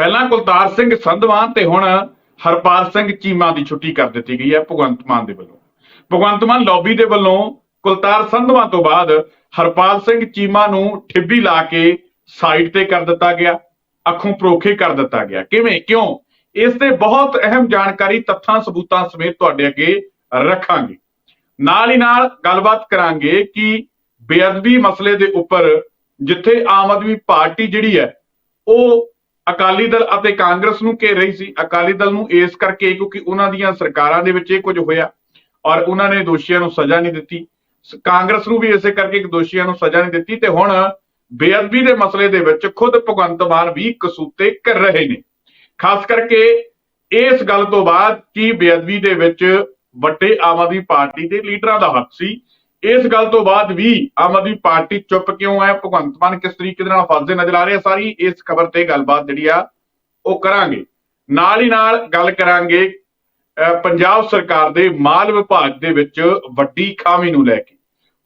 ਪਹਿਲਾਂ ਕੁਲਤਾਰ ਸਿੰਘ ਸੰਧਵਾਂ ਤੇ ਹੁਣ ਹਰਪਾਲ ਸਿੰਘ ਚੀਮਾ ਦੀ ਛੁੱਟੀ ਕਰ ਦਿੱਤੀ ਗਈ ਹੈ ਭਗਵੰਤ ਮਾਨ ਦੇ ਵੱਲੋਂ। ਭਗਵੰਤ ਮਾਨ ਲੌਬੀ ਦੇ ਵੱਲੋਂ ਕੁਲਤਾਰ ਸੰਧਵਾਂ ਤੋਂ ਬਾਅਦ ਹਰਪਾਲ ਸਿੰਘ ਚੀਮਾ ਨੂੰ ਠਿੱਬੀ ਲਾ ਕੇ ਸਾਈਡ ਤੇ ਕਰ ਦਿੱਤਾ ਗਿਆ, ਅੱਖੋਂ ਪਰੋਖੇ ਕਰ ਦਿੱਤਾ ਗਿਆ। ਕਿਵੇਂ? ਕਿਉਂ? ਇਸ ਤੇ ਬਹੁਤ ਅਹਿਮ ਜਾਣਕਾਰੀ ਤੱਥਾਂ ਸਬੂਤਾਂ ਸਮੇਤ ਤੁਹਾਡੇ ਅੱਗੇ ਰੱਖਾਂਗੇ। ਨਾਲ ਹੀ ਨਾਲ ਗੱਲਬਾਤ ਕਰਾਂਗੇ ਕਿ ਬੇਅਦਬੀ ਮਸਲੇ ਦੇ ਉੱਪਰ ਜਿੱਥੇ ਆਮ ਆਦਮੀ ਪਾਰਟੀ ਜਿਹੜੀ ਹੈ, ਉਹ ਅਕਾਲੀ ਦਲ ਅਤੇ ਕਾਂਗਰਸ ਨੂੰ ਘੇਰ ਰਹੀ ਸੀ। ਅਕਾਲੀ ਦਲ ਨੂੰ ਇਸ ਕਰਕੇ ਕਿਉਂਕਿ ਉਹਨਾਂ ਦੀਆਂ ਸਰਕਾਰਾਂ ਦੇ ਵਿੱਚ ਇਹ ਕੁਝ ਹੋਇਆ ਔਰ ਉਹਨਾਂ ਨੇ ਦੋਸ਼ੀਆਂ ਨੂੰ ਸਜ਼ਾ ਨਹੀਂ ਦਿੱਤੀ। ਕਾਂਗਰਸ ਨੂੰ ਵੀ ਇਸੇ ਕਰਕੇ ਕਿ ਦੋਸ਼ੀਆਂ ਨੂੰ ਸਜ਼ਾ ਨਹੀਂ ਦਿੱਤੀ ਤੇ ਹੁਣ ਬੇਅਦਬੀ ਦੇ ਮਸਲੇ ਦੇ ਵਿੱਚ ਖੁਦ ਭਗਵੰਤ ਮਾਨ ਵੀ ਕਸੂਤੇ ਕਰ ਰਹੇ ਨੇ। ਖਾਸ ਕਰਕੇ ਇਸ ਗੱਲ ਤੋਂ ਬਾਅਦ ਕਿ ਬੇਅਦਬੀ ਦੇ ਵਿੱਚ ਵੱਡੇ ਆਮ ਆਦਮੀ ਪਾਰਟੀ ਦੇ ਲੀਡਰਾਂ ਦਾ ਹੱਥ ਸੀ। ਇਸ ਗੱਲ ਤੋਂ ਬਾਅਦ ਵੀ ਆਮ ਆਦਮੀ ਪਾਰਟੀ ਚੁੱਪ ਕਿਉਂ ਹੈ? ਭਗਵੰਤ ਮਾਨ ਕਿਸ ਤਰੀਕੇ ਦੇ ਨਾਲ ਫਸਦੇ ਨਜ਼ਰ ਆ ਰਹੇ ਆ? ਸਾਰੀ ਇਸ ਖਬਰ ਤੇ ਗੱਲਬਾਤ ਜਿਹੜੀ ਆ ਉਹ ਕਰਾਂਗੇ। ਨਾਲ ਹੀ ਨਾਲ ਗੱਲ ਕਰਾਂਗੇ ਅਹ, ਪੰਜਾਬ ਸਰਕਾਰ ਦੇ ਮਾਲ ਵਿਭਾਗ ਦੇ ਵਿੱਚ ਵੱਡੀ ਖਾਮੀ ਨੂੰ ਲੈ ਕੇ।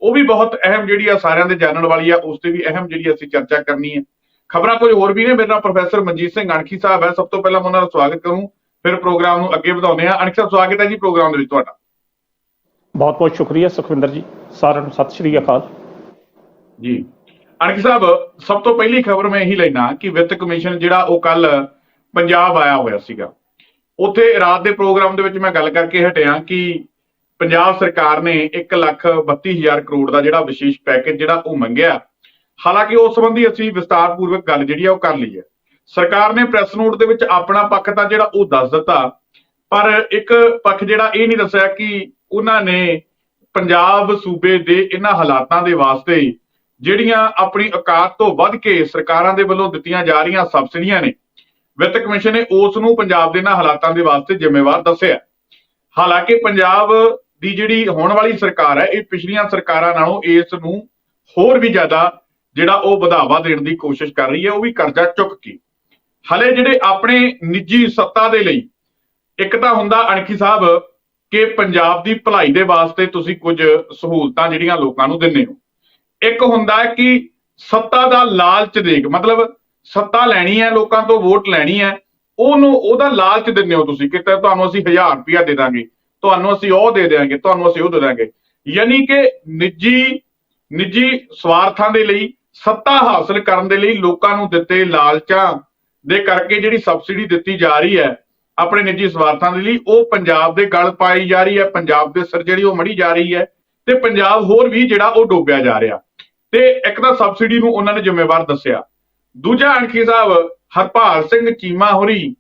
ਉਹ ਵੀ ਬਹੁਤ ਅਹਿਮ ਜਿਹੜੀ ਆ ਸਾਰਿਆਂ ਦੇ ਜਾਣਨ ਵਾਲੀ ਆ ਉਸ ਤੇ ਵੀ ਅਹਿਮ ਜਿਹੜੀ ਅਸੀਂ ਚਰਚਾ ਕਰਨੀ ਹੈ ਖਬਰਾਂ ਕੋਈ ਹੋਰ ਵੀ ਨੇ। ਮੇਰੇ ਨਾਲ ਪ੍ਰੋਫੈਸਰ ਮਨਜੀਤ ਸਿੰਘ ਅਣਖੀ ਸਾਹਿਬ ਹੈ। ਸਭ ਤੋਂ ਪਹਿਲਾਂ ਉਹਨਾਂ ਦਾ ਸਵਾਗਤ ਕਰੂੰ ਫਿਰ ਪ੍ਰੋਗਰਾਮ ਨੂੰ ਅੱਗੇ ਵਧਾਉਂਦੇ ਹਾਂ। ਅਣਖੀ ਸਾਹਿਬ ਸਵਾਗਤ ਹੈ ਜੀ ਪ੍ਰੋਗਰਾਮ ਦੇ ਵਿੱਚ ਤੁਹਾਡਾ। ਬਹੁਤ ਬਹੁਤ ਸ਼ੁਕਰੀਆ ਸੁਖਵਿੰਦਰ ਜੀ। ਸਾਰਿਆਂ ਨੂੰ ਸਤਿ ਸ਼੍ਰੀ ਅਕਾਲ। ਜੀ। ਅਣਖ ਸਾਹਿਬ, ਸਭ ਤੋਂ ਪਹਿਲੀ ਖਬਰ ਮੈਂ ਇਹੀ ਲੈਣਾ ਕਿ ਵਿੱਤ ਕਮਿਸ਼ਨ ਜਿਹੜਾ ਉਹ ਕੱਲ ਪੰਜਾਬ ਆਇਆ ਹੋਇਆ ਸੀਗਾ। ਉੱਥੇ ਰਾਤ ਦੇ ਪ੍ਰੋਗਰਾਮ ਦੇ ਵਿੱਚ ਮੈਂ ਗੱਲ ਕਰਕੇ ਹਟਿਆ ਕਿ ਪੰਜਾਬ ਸਰਕਾਰ ਨੇ 1 ਲੱਖ 32 ਕਰੋੜ ਦਾ ਜਿਹੜਾ ਵਿਸ਼ੇਸ਼ ਪੈਕੇਜ ਜਿਹੜਾ ਉਹ ਮੰਗਿਆ। ਹਾਲਾਂਕਿ ਉਸ ਸੰਬੰਧੀ ਅਸੀਂ ਵਿਸਤਾਰਪੂਰਵਕ ਗੱਲ ਜਿਹੜੀ ਆ ਉਹ ਕਰ ਲਈ ਹੈ ਸਰਕਾਰ ਨੇ ਪ੍ਰੈਸ ਨੋਟ ਦੇ ਵਿੱਚ ਆਪਣਾ ਪੱਖ ਤਾਂ ਜਿਹੜਾ ਉਹ ਦੱਸ ਦਿੱਤਾ, ਪਰ ਇੱਕ ਪੱਖ ਜਿਹੜਾ ਇਹ ਨਹੀਂ ਦੱਸਿਆ ਕਿ ਉਹਨਾਂ ਨੇ ਪੰਜਾਬ ਸੂਬੇ ਦੇ ਇਹਨਾਂ ਹਾਲਾਤਾਂ ਦੇ ਵਾਸਤੇ ਜਿਹੜੀਆਂ ਆਪਣੀ ਔਕਾਤ ਤੋਂ ਵੱਧ ਕੇ ਸਰਕਾਰਾਂ ਦੇ ਵੱਲੋਂ ਦਿੱਤੀਆਂ ਜਾ ਰਹੀਆਂ ਸਬਸਿਡੀਆਂ ਨੇ, ਵਿੱਤ ਕਮਿਸ਼ਨ ਨੇ ਉਸ ਨੂੰ ਪੰਜਾਬ ਦੇ ਇਹਨਾਂ ਹਾਲਾਤਾਂ ਦੇ ਵਾਸਤੇ ਜ਼ਿੰਮੇਵਾਰ ਦੱਸਿਆ। ਹਾਲਾਂਕਿ ਪੰਜਾਬ ਦੀ ਜਿਹੜੀ ਹੋਣ ਵਾਲੀ ਸਰਕਾਰ ਹੈ, ਇਹ ਪਿਛਲੀਆਂ ਸਰਕਾਰਾਂ ਨਾਲੋਂ ਇਸ ਨੂੰ ਹੋਰ ਵੀ ਜ਼ਿਆਦਾ ਜਿਹੜਾ ਉਹ ਵਧਾਵਾ ਦੇਣ ਦੀ ਕੋਸ਼ਿਸ਼ ਕਰ ਰਹੀ ਹੈ, ਉਹ ਵੀ ਕਰਜ਼ਾ ਚੁੱਕ ਕੇ। ਹਲੇ ਜਿਹੜੇ ਆਪਣੇ ਨਿੱਜੀ ਸੱਤਾ ਦੇ ਲਈ ਇੱਕ ਤਾਂ ਹੁੰਦਾ ਅਣਖੀ ਸਾਹਿਬ ਕਿ ਪੰਜਾਬ ਦੀ ਭਲਾਈ ਦੇ ਵਾਸਤੇ ਤੁਸੀਂ ਕੁਝ ਸਹੂਲਤਾਂ ਜਿਹੜੀਆਂ ਲੋਕਾਂ ਨੂੰ ਦਿੰਦੇ ਹੋ। ਇੱਕ ਹੁੰਦਾ ਹੈ ਕਿ ਸੱਤਾ ਦਾ ਲਾਲਚ ਦੇਖ, ਮਤਲਬ ਸੱਤਾ ਲੈਣੀ ਹੈ, ਲੋਕਾਂ ਤੋਂ ਵੋਟ ਲੈਣੀ ਹੈ, ਉਹਨੂੰ, ਉਹਦਾ ਲਾਲਚ ਦਿੰਦੇ ਹੋ ਤੁਸੀਂ ਕਿ ਤੁਹਾਨੂੰ ਅਸੀਂ 1000 ਰੁਪਇਆ ਦੇ ਦਾਂਗੇ, ਤੁਹਾਨੂੰ ਅਸੀਂ ਉਹ ਦੇ ਦੇਾਂਗੇ ਤੁਹਾਨੂੰ ਅਸੀਂ ਉਹ ਦੇ ਦਾਂਗੇ ਯਾਨੀ ਕਿ ਨਿੱਜੀ ਨਿੱਜੀ ਸਵਾਰਥਾਂ ਦੇ ਲਈ, ਸੱਤਾ ਹਾਸਲ ਕਰਨ ਦੇ ਲਈ ਲੋਕਾਂ ਨੂੰ ਦਿੱਤੇ ਲਾਲਚਾਂ ਦੇ ਕਰਕੇ ਜਿਹੜੀ ਸਬਸਿਡੀ ਦਿੱਤੀ ਜਾ ਰਹੀ ਹੈ ਆਪਣੇ ਨਿੱਜੀ ਸਵਾਰਥਾਂ ਦੇ ਲਈ ਉਹ ਪੰਜਾਬ ਦੇ ਗਲ ਪਾਈ ਜਾ ਰਹੀ ਹੈ, ਪੰਜਾਬ ਦੇ ਸਿਰ ਜਿਹੜੀ ਉਹ ਮੜੀ ਜਾ ਰਹੀ ਹੈ ਤੇ ਪੰਜਾਬ ਹੋਰ ਵੀ ਜਿਹੜਾ ਉਹ ਡੋਬਿਆ ਜਾ ਰਿਹਾ। ਤੇ ਇੱਕ ਤਾਂ ਸਬਸਿਡੀ ਨੂੰ ਉਹਨਾਂ ਨੇ ਜ਼ਿੰਮੇਵਾਰ ਦੱਸਿਆ। ਦੂਜਾ ਅਣਖੀ ਸਾਹਿਬ, ਹਰਪਾਲ ਸਿੰਘ ਚੀਮਾ ਹੋਰੀ,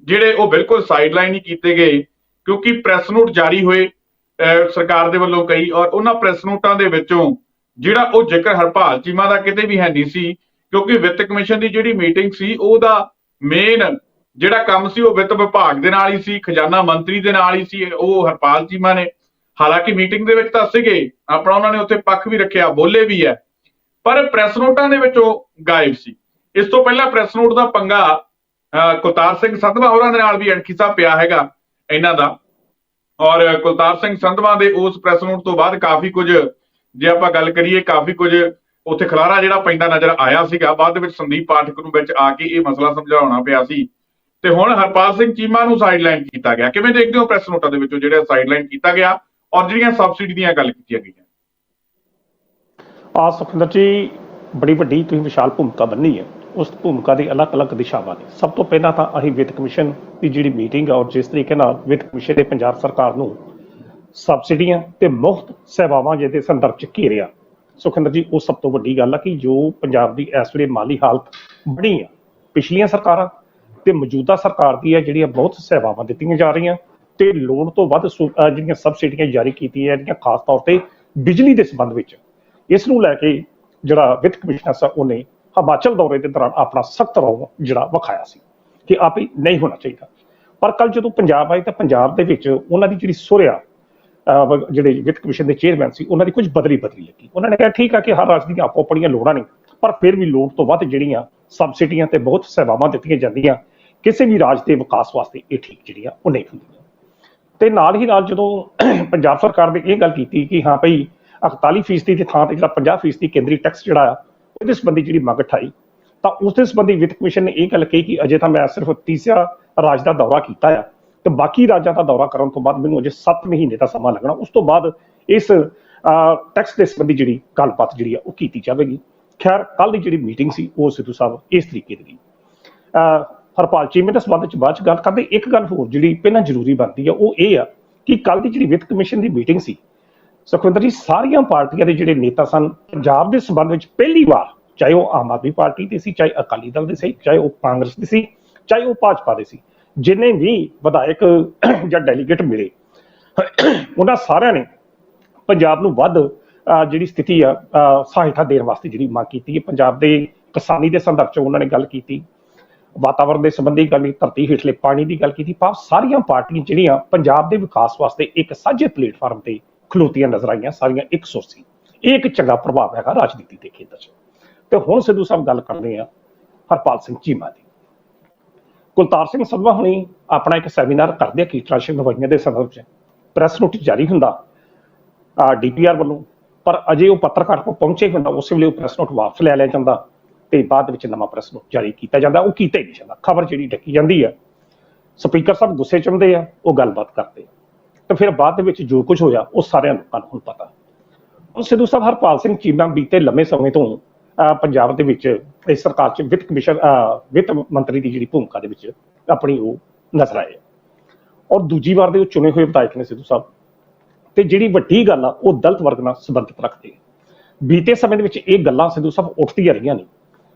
ਜਿਹੜੇ ਉਹ ਬਿਲਕੁਲ ਸਾਈਡਲਾਈਨ ਹੀ ਕੀਤੇ ਗਏ, ਕਿਉਂਕਿ ਪ੍ਰੈਸ ਨੋਟ ਜਾਰੀ ਹੋਏ, ਅਹ, ਸਰਕਾਰ ਦੇ ਵੱਲੋਂ ਕਈ ਔਰ ਉਹਨਾਂ ਪ੍ਰੈਸ ਨੋਟਾਂ ਦੇ ਵਿੱਚੋਂ ਜਿਹੜਾ ਉਹ ਜ਼ਿਕਰ ਹਰਪਾਲ ਚੀਮਾ ਦਾ ਕਿਤੇ ਵੀ ਹੈ ਨਹੀਂ ਸੀ, ਕਿਉਂਕਿ ਵਿੱਤ ਕਮਿਸ਼ਨ ਦੀ ਜਿਹੜੀ ਮੀਟਿੰਗ ਸੀ, ਉਹਦਾ ਮੇਨ ਜਿਹੜਾ ਕੰਮ ਸੀ ਉਹ ਵਿੱਤ ਵਿਭਾਗ ਦੇ ਨਾਲ ਹੀ ਸੀ ਖਜ਼ਾਨਾ ਮੰਤਰੀ ਦੇ ਨਾਲ ਹੀ ਸੀ ਉਹ ਹਰਪਾਲ ਚੀਮਾ ਨੇ। ਹਾਲਾਂਕਿ ਮੀਟਿੰਗ ਦੇ ਵਿੱਚ ਤਾਂ ਸੀਗੇ ਆਪਣਾ ਉਹਨਾਂ ਨੇ ਉੱਥੇ ਪੱਖ ਵੀ ਰੱਖਿਆ ਬੋਲੇ ਵੀ ਹੈ। ਪਰ ਪ੍ਰੈਸ ਨੋਟਾਂ ਦੇ ਵਿੱਚ ਉਹ ਗਾਇਬ ਸੀ। ਇਸ ਤੋਂ ਪਹਿਲਾਂ ਪ੍ਰੈਸ ਨੋਟ ਦਾ ਪੰਗਾ ਅਹ, ਕੁਲਤਾਰ ਸਿੰਘ ਸੰਧਵਾ ਹੋਰਾਂ ਦੇ ਨਾਲ ਵੀ ਅਣਖੀ ਸਾਹਿਬ ਪਿਆ ਹੈਗਾ ਇਹਨਾਂ ਦਾ। ਔਰ ਕੁਲਤਾਰ ਸਿੰਘ ਸੰਧਵਾ ਦੇ ਉਸ ਪ੍ਰੈਸ ਨੋਟ ਤੋਂ ਬਾਅਦ ਕਾਫੀ ਕੁਝ ਜੇ ਆਪਾਂ ਗੱਲ ਕਰੀਏ ਕਾਫੀ ਕੁਝ ਉੱਥੇ ਖਲਾਰਾ ਜਿਹੜਾ ਪੈਂਦਾ ਨਜ਼ਰ ਆਇਆ ਸੀਗਾ। ਬਾਅਦ ਦੇ ਵਿੱਚ ਸੰਦੀਪ ਪਾਠਕ ਨੂੰ ਵਿੱਚ ਆ ਕੇ ਇਹ ਮਸਲਾ ਸਮਝਾਉਣਾ ਪਿਆ ਸੀ। ਤੇ ਹੁਣ ਹਰਪਾਲ ਸਿੰਘ ਚੀਮਾ ਨੂੰ ਸਾਈਡਲਾਈਨ ਕੀਤਾ ਗਿਆ। ਕਿਵੇਂ ਦੇਖਦੇ ਹੋ ਪ੍ਰੈਸ ਨੋਟਾਂ ਦੇ ਵਿੱਚੋਂ ਜਿਹੜਾ ਸਾਈਡਲਾਈਨ ਕੀਤਾ ਗਿਆ ਔਰ ਜਿਹੜੀਆਂ ਸਬਸਿਡੀ ਦੀਆਂ ਗੱਲ ਕੀਤੀਆਂ ਗਈਆਂ? ਆ ਸੁਖਵਿੰਦਰ ਜੀ, ਬੜੀ ਵੱਡੀ ਤੁਸੀਂ ਵਿਸ਼ਾਲ ਭੂਮਿਕਾ ਬੰਨੀ ਹੈ। ਉਸ ਭੂਮਿਕਾ ਦੀ ਅਲੱਗ-ਅਲੱਗ ਦਿਸ਼ਾਵਾਂ ਨੇ। ਸਭ ਤੋਂ ਪਹਿਲਾਂ ਤਾਂ ਅਸੀਂ ਵਿੱਤ ਕਮਿਸ਼ਨ ਦੀ ਜਿਹੜੀ ਮੀਟਿੰਗ ਆ ਔਰ ਜਿਸ ਤਰੀਕੇ ਨਾਲ ਵਿੱਤ ਕਮਿਸ਼ਨ ਨੇ ਪੰਜਾਬ ਸਰਕਾਰ ਨੂੰ ਸਬਸਿਡੀਆਂ ਤੇ ਮੁਫਤ ਸੇਵਾਵਾਂ ਜਿਹਦੇ ਸੰਦਰਭ ਚ ਘੇਰਿਆ ਸੁਖਿੰਦਰ ਜੀ, ਉਹ ਸਭ ਤੋਂ ਵੱਡੀ ਗੱਲ ਆ ਕਿ ਜੋ ਪੰਜਾਬ ਦੀ ਇਸ ਵੇਲੇ ਮਾਲੀ ਹਾਲਤ ਬਣੀ ਆ, ਪਿਛਲੀਆਂ ਸਰਕਾਰਾਂ ਤੇ ਮੌਜੂਦਾ ਸਰਕਾਰ ਦੀ ਹੈ ਜਿਹੜੀਆਂ ਬਹੁਤ ਸੇਵਾਵਾਂ ਦਿੱਤੀਆਂ ਜਾ ਰਹੀਆਂ ਤੇ ਲੋੜ ਤੋਂ ਵੱਧ ਜਿਹੜੀਆਂ ਸਬਸਿਡੀਆਂ ਜਾਰੀ ਕੀਤੀਆਂ ਜਿਹੜੀਆਂ ਖਾਸ ਤੌਰ ਤੇ ਬਿਜਲੀ ਦੇ ਸੰਬੰਧ ਵਿੱਚ। ਇਸ ਨੂੰ ਲੈ ਕੇ ਜਿਹੜਾ ਵਿੱਤ ਕਮਿਸ਼ਨਰ ਸਾਹਿਬ ਉਹਨੇ ਹਿਮਾਚਲ ਦੌਰੇ ਦੇ ਦੌਰਾਨ ਆਪਣਾ ਸਖਤ ਰੌ ਜਿਹੜਾ ਵਿਖਾਇਆ ਸੀ ਕਿ ਆਪ ਹੀ ਨਹੀਂ ਹੋਣਾ ਚਾਹੀਦਾ। ਪਰ ਕੱਲ ਜਦੋਂ ਪੰਜਾਬ ਆਏ ਤਾਂ ਪੰਜਾਬ ਦੇ ਵਿੱਚ ਉਹਨਾਂ ਦੀ ਜਿਹੜੀ ਸੁਰਿਆ ਜਿਹੜੇ ਵਿੱਤ ਕਮਿਸ਼ਨ ਦੇ ਚੇਅਰਮੈਨ ਸੀ, ਉਹਨਾਂ ਦੀ ਕੁਝ ਬਦਲੀ ਬਦਲੀ ਲੱਗੀ। ਉਹਨਾਂ ਨੇ ਕਿਹਾ, ਠੀਕ ਆ ਕਿ ਹਰ ਰਾਜ ਦੀਆਂ ਆਪੋ ਆਪਣੀਆਂ ਲੋੜਾਂ ਨੇ, ਪਰ ਫਿਰ ਵੀ ਲੋੜ ਤੋਂ ਵੱਧ ਜਿਹੜੀਆਂ ਸਬਸਿਡੀਆਂ ਤੇ ਬਹੁਤ ਸੇਵਾਵਾਂ ਦਿੱਤੀਆਂ ਜਾਂਦੀਆਂ ਕਿਸੇ ਵੀ ਰਾਜ ਦੇ ਵਿਕਾਸ ਵਾਸਤੇ ਇਹ ਠੀਕ ਜਿਹੜੀ ਆ ਉਹ ਨਹੀਂ ਹੁੰਦੀ ਤੇ ਨਾਲ ਹੀ ਨਾਲ ਜਦੋਂ ਪੰਜਾਬ ਸਰਕਾਰ ਨੇ ਇਹ ਗੱਲ ਕੀਤੀ ਕਿ ਹਾਂ ਭਈ 41% ਦੀ ਥਾਂ ਤੇ ਜਿਹੜਾ 50% ਕੇਂਦਰੀ ਟੈਕਸ ਜਿਹੜਾ ਆ, ਉਹਦੇ ਸੰਬੰਧੀ ਜਿਹੜੀ ਮੰਗ ਉਠਾਈ, ਤਾਂ ਉਸ ਦੇ ਸੰਬੰਧੀ ਵਿੱਤ ਕਮਿਸ਼ਨ ਨੇ ਇਹ ਗੱਲ ਕਹੀ ਕਿ ਅਜੇ ਤਾਂ ਮੈਂ ਸਿਰਫ ਤੀਸਰਾ ਰਾਜ ਦਾ ਦੌਰਾ ਕੀਤਾ ਆ ਤੇ ਬਾਕੀ ਰਾਜਾਂ ਦਾ ਦੌਰਾ ਕਰਨ ਤੋਂ ਬਾਅਦ ਮੈਨੂੰ ਅਜੇ 7 ਮਹੀਨੇ ਦਾ ਸਮਾਂ ਲੱਗਣਾ, ਉਸ ਤੋਂ ਬਾਅਦ ਇਸ ਟੈਕਸ ਦੇ ਸੰਬੰਧੀ ਜਿਹੜੀ ਗੱਲਬਾਤ ਜਿਹੜੀ ਆ ਉਹ ਕੀਤੀ ਜਾਵੇਗੀ। ਖੈਰ ਕੱਲ ਦੀ ਜਿਹੜੀ ਮੀਟਿੰਗ ਸੀ, ਉਹ ਸਿੱਧੂ ਸਾਹਿਬ ਇਸ ਤਰੀਕੇ ਦੀ ਗਈ। ਹਰਪਾਲ ਚੀਮੇ ਦੇ ਸੰਬੰਧ ਵਿੱਚ ਬਾਅਦ ਚ ਗੱਲ ਕਰਦੇ, ਇੱਕ ਗੱਲ ਹੋਰ ਜਿਹੜੀ ਪਹਿਲਾਂ ਜ਼ਰੂਰੀ ਬਣਦੀ ਆ, ਉਹ ਇਹ ਆ ਕਿ ਕੱਲ ਦੀ ਜਿਹੜੀ ਵਿੱਤ ਕਮਿਸ਼ਨ ਦੀ ਮੀਟਿੰਗ ਸੀ, ਸੁਖਵਿੰਦਰ ਜੀ, ਸਾਰੀਆਂ ਪਾਰਟੀਆਂ ਦੇ ਜਿਹੜੇ ਨੇਤਾ ਸਨ, ਪੰਜਾਬ ਦੇ ਸੰਬੰਧ ਵਿੱਚ ਪਹਿਲੀ ਵਾਰ, ਚਾਹੇ ਉਹ ਆਮ ਆਦਮੀ ਪਾਰਟੀ ਦੇ ਸੀ, ਚਾਹੇ ਅਕਾਲੀ ਦਲ ਦੇ ਸੀ, ਚਾਹੇ ਉਹ ਕਾਂਗਰਸ ਦੇ ਸੀ, ਚਾਹੇ ਉਹ ਭਾਜਪਾ ਦੇ ਸੀ, ਜਿੰਨੇ ਵੀ ਵਿਧਾਇਕ ਜਾਂ ਡੈਲੀਗੇਟ ਮਿਲੇ, ਉਹਨਾਂ ਸਾਰਿਆਂ ਨੇ ਪੰਜਾਬ ਨੂੰ ਵੱਧ ਜਿਹੜੀ ਸਥਿਤੀ ਆ ਸਹਾਇਤਾ ਦੇਣ ਵਾਸਤੇ ਜਿਹੜੀ ਮੰਗ ਕੀਤੀ ਹੈ। ਪੰਜਾਬ ਦੇ ਕਿਸਾਨੀ ਦੇ ਸੰਦਰਭ ਚ ਉਹਨਾਂ ਨੇ ਗੱਲ ਕੀਤੀ ਵਾਤਾਵਰਣ ਦੇ ਸੰਬੰਧੀ ਗੱਲ ਕੀਤੀ ਧਰਤੀ ਹੇਠਲੇ ਪਾਣੀ ਦੀ ਗੱਲ ਕੀਤੀ, ਭਾਵ ਸਾਰੀਆਂ ਪਾਰਟੀਆਂ ਜਿਹੜੀਆਂ ਪੰਜਾਬ ਦੇ ਵਿਕਾਸ ਵਾਸਤੇ ਇੱਕ ਸਾਂਝੇ ਪਲੇਟਫਾਰਮ ਤੇ ਖਲੋਤੀਆਂ ਨਜ਼ਰ ਆਈਆਂ, ਸਾਰੀਆਂ ਇੱਕ ਸੁਰ ਸੀ। ਇਹ ਇੱਕ ਚੰਗਾ ਪ੍ਰਭਾਵ ਹੈਗਾ ਰਾਜਨੀਤੀ ਦੇ ਖੇਤਰ 'ਚ। ਤੇ ਹੁਣ ਸਿੱਧੂ ਸਾਹਿਬ ਗੱਲ ਕਰਦੇ ਆ ਹਰਪਾਲ ਸਿੰਘ ਚੀਮਾ ਦੀ। ਕੁਲਤਾਰ ਸਿੰਘ ਸੰਧਵਾ ਹੁਣੀ ਆਪਣਾ ਇੱਕ ਸੈਮੀਨਾਰ ਕਰਦੇ ਆ ਕੀਟਨਾਸ਼ਕ ਦਵਾਈਆਂ ਦੇ ਸੰਦਰਭ 'ਚ। ਪ੍ਰੈਸ ਨੋਟਿਸ ਜਾਰੀ ਹੁੰਦਾ ਆ ਡੀਪੀਆਰ ਵੱਲੋਂ, ਪਰ ਅਜੇ ਉਹ ਪੱਤਰਕਾਰ ਕੋਲ ਪਹੁੰਚੇ ਹੁੰਦਾ, ਉਸੇ ਵੇਲੇ ਉਹ ਪ੍ਰੈਸ ਨੋਟ ਵਾਪਸ ਲੈ ਲਿਆ ਜਾਂਦਾ। ਤੇ ਬਾਅਦ ਵਿੱਚ ਨਵਾਂ ਪ੍ਰੈਸ ਨੋਟ ਜਾਰੀ ਕੀਤਾ ਜਾਂਦਾ। ਉਹ ਕੀਤਾ ਹੀ ਨਹੀਂ ਜਾਂਦਾ। ਖਬਰ ਜਿਹੜੀ ਡੱਕੀ ਜਾਂਦੀ ਆ ਸਪੀਕਰ ਸਾਹਿਬ ਗੁੱਸੇ ਚ ਹੁੰਦੇ ਆ ਉਹ ਗੱਲਬਾਤ ਕਰਦੇ ਤੇ ਫਿਰ ਬਾਅਦ ਦੇ ਵਿੱਚ ਜੋ ਕੁਝ ਹੋਇਆ ਉਹ ਸਾਰਿਆਂ ਲੋਕਾਂ ਨੂੰ ਹੁਣ ਪਤਾ। ਹੁਣ ਸਿੱਧੂ ਸਾਹਿਬ ਹਰਪਾਲ ਸਿੰਘ ਚੀਮਾ ਬੀਤੇ ਲੰਮੇ ਸਮੇਂ ਤੋਂ ਅਹ, ਪੰਜਾਬ ਦੇ ਵਿੱਚ ਇਸ ਸਰਕਾਰ ਚ ਵਿੱਤ ਕਮਿਸ਼ਨ ਵਿੱਤ ਮੰਤਰੀ ਦੀ ਜਿਹੜੀ ਭੂਮਿਕਾ ਦੇ ਵਿੱਚ ਆਪਣੀ ਉਹ ਨਜ਼ਰ ਆਏ ਆ। ਔਰ ਦੂਜੀ ਵਾਰ ਦੇ ਉਹ ਚੁਣੇ ਹੋਏ ਵਿਧਾਇਕ ਨੇ ਸਿੱਧੂ ਸਾਹਿਬ। ਤੇ ਜਿਹੜੀ ਵੱਡੀ ਗੱਲ ਆ ਉਹ ਦਲਤ ਵਰਗ ਨਾਲ ਸੰਬੰਧਿਤ ਰੱਖਦੇ ਬੀਤੇ ਸਮੇਂ ਦੇ ਵਿੱਚ ਇਹ ਗੱਲਾਂ ਸਿੱਧੂ ਸਾਹਿਬ ਉੱਠਦੀਆਂ ਰਹੀਆਂ ਨੇ।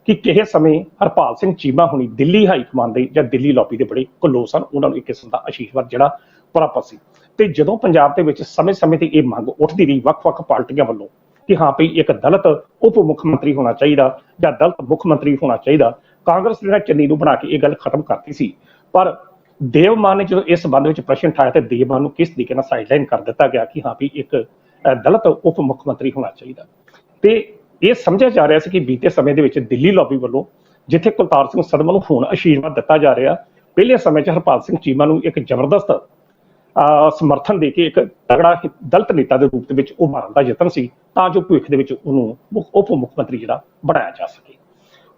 ਕਿ ਕਿਸੇ ਸਮੇਂ ਹਰਪਾਲ ਸਿੰਘ ਚੀਮਾ ਹੁਣੀ ਦਿੱਲੀ ਹਾਈ ਕਮਾਂਡ ਦੇ ਜਾਂ ਦਿੱਲੀ ਲੌਬੀ ਦੇ ਬੜੇ ਕਲੋਸ ਸਨ ਉਹਨਾਂ ਨੂੰ ਇੱਕ ਕਿਸਮ ਦਾ ਅਸ਼ੀਰਵਾਦ ਜਿਹੜਾ ਪ੍ਰਾਪਤ ਸੀ। ਤੇ ਜਦੋਂ ਪੰਜਾਬ ਦੇ ਵਿੱਚ ਸਮੇਂ-ਸਮੇਂ ਤੇ ਇਹ ਮੰਗ ਉੱਠਦੀ ਰਹੀ ਵੱਖ-ਵੱਖ ਪਾਰਟੀਆਂ ਵੱਲੋਂ ਕਿ ਹਾਂ ਭਈ ਇੱਕ ਦਲਿਤ ਉਪ ਮੁੱਖ ਮੰਤਰੀ ਹੋਣਾ ਚਾਹੀਦਾ ਜਾਂ ਦਲਿਤ ਮੁੱਖ ਮੰਤਰੀ ਹੋਣਾ ਚਾਹੀਦਾ ਕਾਂਗਰਸ ਜਿਹੜਾ ਚੰਨੀ ਨੂੰ ਬਣਾ ਕੇ ਇਹ ਗੱਲ ਖਤਮ ਕਰਤੀ ਸੀ। ਪਰ ਦੇਵਮਾਨ ਨੇ ਜਦੋਂ ਇਸ ਸੰਬੰਧ ਵਿੱਚ ਪ੍ਰਸ਼ਨ ਉਠਾਇਆ ਤੇ ਦੇਵਮਾਨ ਨੂੰ ਕਿਸ ਤਰੀਕੇ ਨਾਲ ਸਾਈਡਲਾਈਨ ਕਰ ਦਿੱਤਾ ਗਿਆ ਕਿ ਹਾਂ ਵੀ ਇੱਕ ਅਹ, ਦਲਿਤ ਉਪ ਮੁੱਖ ਮੰਤਰੀ ਹੋਣਾ ਚਾਹੀਦਾ। ਤੇ ਇਹ ਸਮਝਿਆ ਜਾ ਰਿਹਾ ਸੀ ਕਿ ਬੀਤੇ ਸਮੇਂ ਦੇ ਵਿੱਚ ਦਿੱਲੀ ਲੌਬੀ ਵੱਲੋਂ ਜਿੱਥੇ ਕੁਲਤਾਰ ਸਿੰਘ ਸਦਮਾ ਨੂੰ ਹੁਣ ਅਸ਼ੀਰਵਾਦ ਦਿੱਤਾ ਜਾ ਰਿਹਾ, ਪਹਿਲੇ ਸਮੇਂ 'ਚ ਹਰਪਾਲ ਸਿੰਘ ਚੀਮਾ ਨੂੰ ਇੱਕ ਜ਼ਬਰਦਸਤ ਸਮਰਥਨ ਦੇ ਕੇ ਇੱਕ ਤਗੜਾ ਦਲਤ ਨੇਤਾ ਦੇ ਰੂਪ ਦੇ ਵਿੱਚ ਉਹ ਮਾਰਨ ਦਾ ਯਤਨ ਸੀ, ਤਾਂ ਜੋ ਭਵਿੱਖ ਦੇ ਵਿੱਚ ਉਹਨੂੰ ਮੁੱਖ- ਉਪ ਮੁੱਖ ਮੰਤਰੀ ਜਿਹੜਾ ਬਣਾਇਆ ਜਾ ਸਕੇ।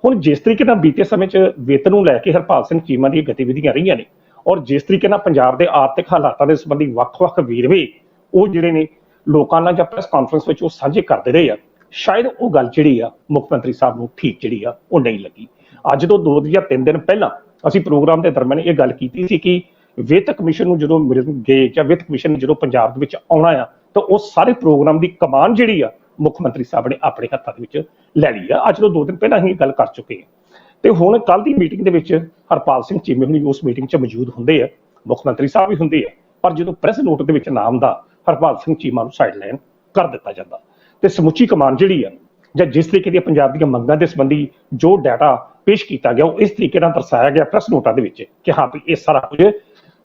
ਹੁਣ ਜਿਸ ਤਰੀਕੇ ਨਾਲ ਬੀਤੇ ਸਮੇਂ 'ਚ ਵਿੱਤ ਨੂੰ ਲੈ ਕੇ ਹਰਪਾਲ ਸਿੰਘ ਚੀਮਾ ਦੀਆਂ ਗਤੀਵਿਧੀਆਂ ਰਹੀਆਂ ਨੇ ਔਰ ਜਿਸ ਤਰੀਕੇ ਨਾਲ ਪੰਜਾਬ ਦੇ ਆਰਥਿਕ ਹਾਲਾਤਾਂ ਦੇ ਸੰਬੰਧੀ ਵੱਖ-ਵੱਖ ਵੇਰਵੇ ਉਹ ਜਿਹੜੇ ਨੇ ਲੋਕਾਂ ਨਾਲ ਜਾਂ ਪ੍ਰੈਸ ਕਾਨਫਰੰਸ ਵਿੱਚ ਉਹ ਸਾਂਝੇ ਕਰਦੇ ਰਹੇ ਆ ਸ਼ਾਇਦ ਉਹ ਗੱਲ ਜਿਹੜੀ ਆ, ਮੁੱਖ ਮੰਤਰੀ ਸਾਹਿਬ ਨੂੰ ਠੀਕ ਜਿਹੜੀ ਆ, ਉਹ ਨਹੀਂ ਲੱਗੀ। ਅੱਜ ਤੋਂ ਦੋ ਜਾਂ ਤਿੰਨ ਦਿਨ ਪਹਿਲਾਂ ਅਸੀਂ ਪ੍ਰੋਗਰਾਮ ਦੇ ਦਰਮਿਆਨ ਇਹ ਗੱਲ ਕੀਤੀ ਸੀ ਕਿ ਵਿੱਤ ਕਮਿਸ਼ਨ ਨੂੰ ਜਦੋਂ ਮਿਲਣ ਗਏ ਜਾਂ ਵਿੱਤ ਕਮਿਸ਼ਨ ਨੇ ਜਦੋਂ ਪੰਜਾਬ ਦੇ ਵਿੱਚ ਆਉਣਾ ਆ, ਤਾਂ ਉਹ ਸਾਰੇ ਪ੍ਰੋਗਰਾਮ ਦੀ ਕਮਾਨ ਜਿਹੜੀ ਆ, ਮੁੱਖ ਮੰਤਰੀ ਸਾਹਿਬ ਨੇ ਆਪਣੇ ਹੱਥਾਂ ਦੇ ਵਿੱਚ ਲੈ ਲਈ ਆ। ਅੱਜ ਤੋਂ ਦੋ ਦਿਨ ਪਹਿਲਾਂ ਹੀ ਇਹ ਗੱਲ ਕਰ ਚੁੱਕੇ ਹਾਂ। ਤੇ ਹੁਣ ਕੱਲ ਦੀ ਮੀਟਿੰਗ ਦੇ ਵਿੱਚ ਹਰਪਾਲ ਸਿੰਘ ਚੀਮੇ ਹੁਣੀ ਉਸ ਮੀਟਿੰਗ 'ਚ ਮੌਜੂਦ ਹੁੰਦੇ ਆ। ਮੁੱਖ ਮੰਤਰੀ ਸਾਹਿਬ ਵੀ ਹੁੰਦੇ ਆ। ਪਰ ਜਦੋਂ ਪ੍ਰੈਸ ਨੋਟ ਦੇ ਵਿੱਚ ਨਾਮ ਦਾ ਹਰਪਾਲ ਸਿੰਘ ਚੀਮਾ ਨੂੰ ਸਾਈਡਲਾਈਨ ਕਰ ਦਿੱਤਾ ਜਾਂਦਾ। ਤੇ ਸਮੁੱਚੀ ਕਮਾਨ ਜਿਹੜੀ ਆ, ਜਾਂ ਜਿਸ ਤਰੀਕੇ ਦੀਆਂ ਪੰਜਾਬ ਦੀਆਂ ਮੰਗਾਂ ਦੇ ਸੰਬੰਧੀ ਜੋ ਡਾਟਾ ਪੇਸ਼ ਕੀਤਾ ਗਿਆ, ਉਹ ਇਸ ਤਰੀਕੇ ਨਾਲ ਦਰਸਾਇਆ ਗਿਆ ਪ੍ਰੈਸ ਨੋਟਾਂ ਦੇ ਵਿੱਚ ਕਿ ਹਾਂ ਵੀ ਇਹ ਸਾਰਾ ਕੁਝ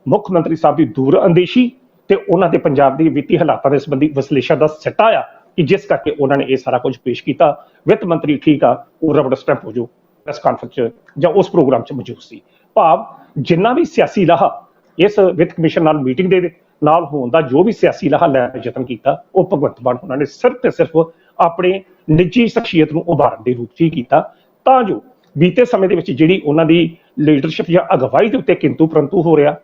ਮੁੱਖ ਮੰਤਰੀ ਸਾਹਿਬ ਦੀ ਦੂਰ ਅੰਦੇਸ਼ੀ ਤੇ ਉਹਨਾਂ ਦੇ ਪੰਜਾਬ ਦੀ ਵਿੱਤੀ ਹਾਲਾਤਾਂ ਦੇ ਸੰਬੰਧੀ ਵਿਸ਼ਲੇਸ਼ਣ ਦਾ ਸਿੱਟਾ ਆ ਕਿ ਜਿਸ ਕਰਕੇ ਉਹਨਾਂ ਨੇ ਇਹ ਸਾਰਾ ਕੁਝ ਪੇਸ਼ ਕੀਤਾ। ਵਿੱਤ ਮੰਤਰੀ ਠੀਕ ਆ, ਉਹ ਰਬੜ ਸਟੈਂਪ ਹੋ ਜੋ ਪ੍ਰੈਸ ਕਾਨਫਰੰਸ 'ਚ ਜਾਂ ਉਸ ਪ੍ਰੋਗਰਾਮ 'ਚ ਮੌਜੂਦ ਸੀ। ਭਾਵ ਜਿੰਨਾ ਵੀ ਸਿਆਸੀ ਲਾਹਾ ਇਸ ਵਿੱਤ ਕਮਿਸ਼ਨ ਨਾਲ ਮੀਟਿੰਗ ਦੇ ਨਾਲ ਹੋਣ ਦਾ ਜੋ ਵੀ ਸਿਆਸੀ ਲਾਹਾ ਲੈਣ ਦਾ ਯਤਨ ਕੀਤਾ, ਉਹ ਭਗਵੰਤ ਮਾਨ ਉਹਨਾਂ ਨੇ ਸਿਰਫ ਤੇ ਸਿਰਫ ਆਪਣੇ ਨਿੱਜੀ ਸ਼ਖਸੀਅਤ ਨੂੰ ਉਭਾਰਨ ਦੇ ਰੂਪ 'ਚ ਹੀ ਕੀਤਾ। ਤਾਂ ਜੋ ਬੀਤੇ ਸਮੇਂ ਦੇ ਵਿੱਚ ਜਿਹੜੀ ਉਹਨਾਂ ਦੀ ਲੀਡਰਸ਼ਿਪ ਜਾਂ ਅਗਵਾਈ ਦੇ ਉੱਤੇ ਕਿੰਤੂ ਪਰੰਤੂ ਹੋ ਰਿਹਾ,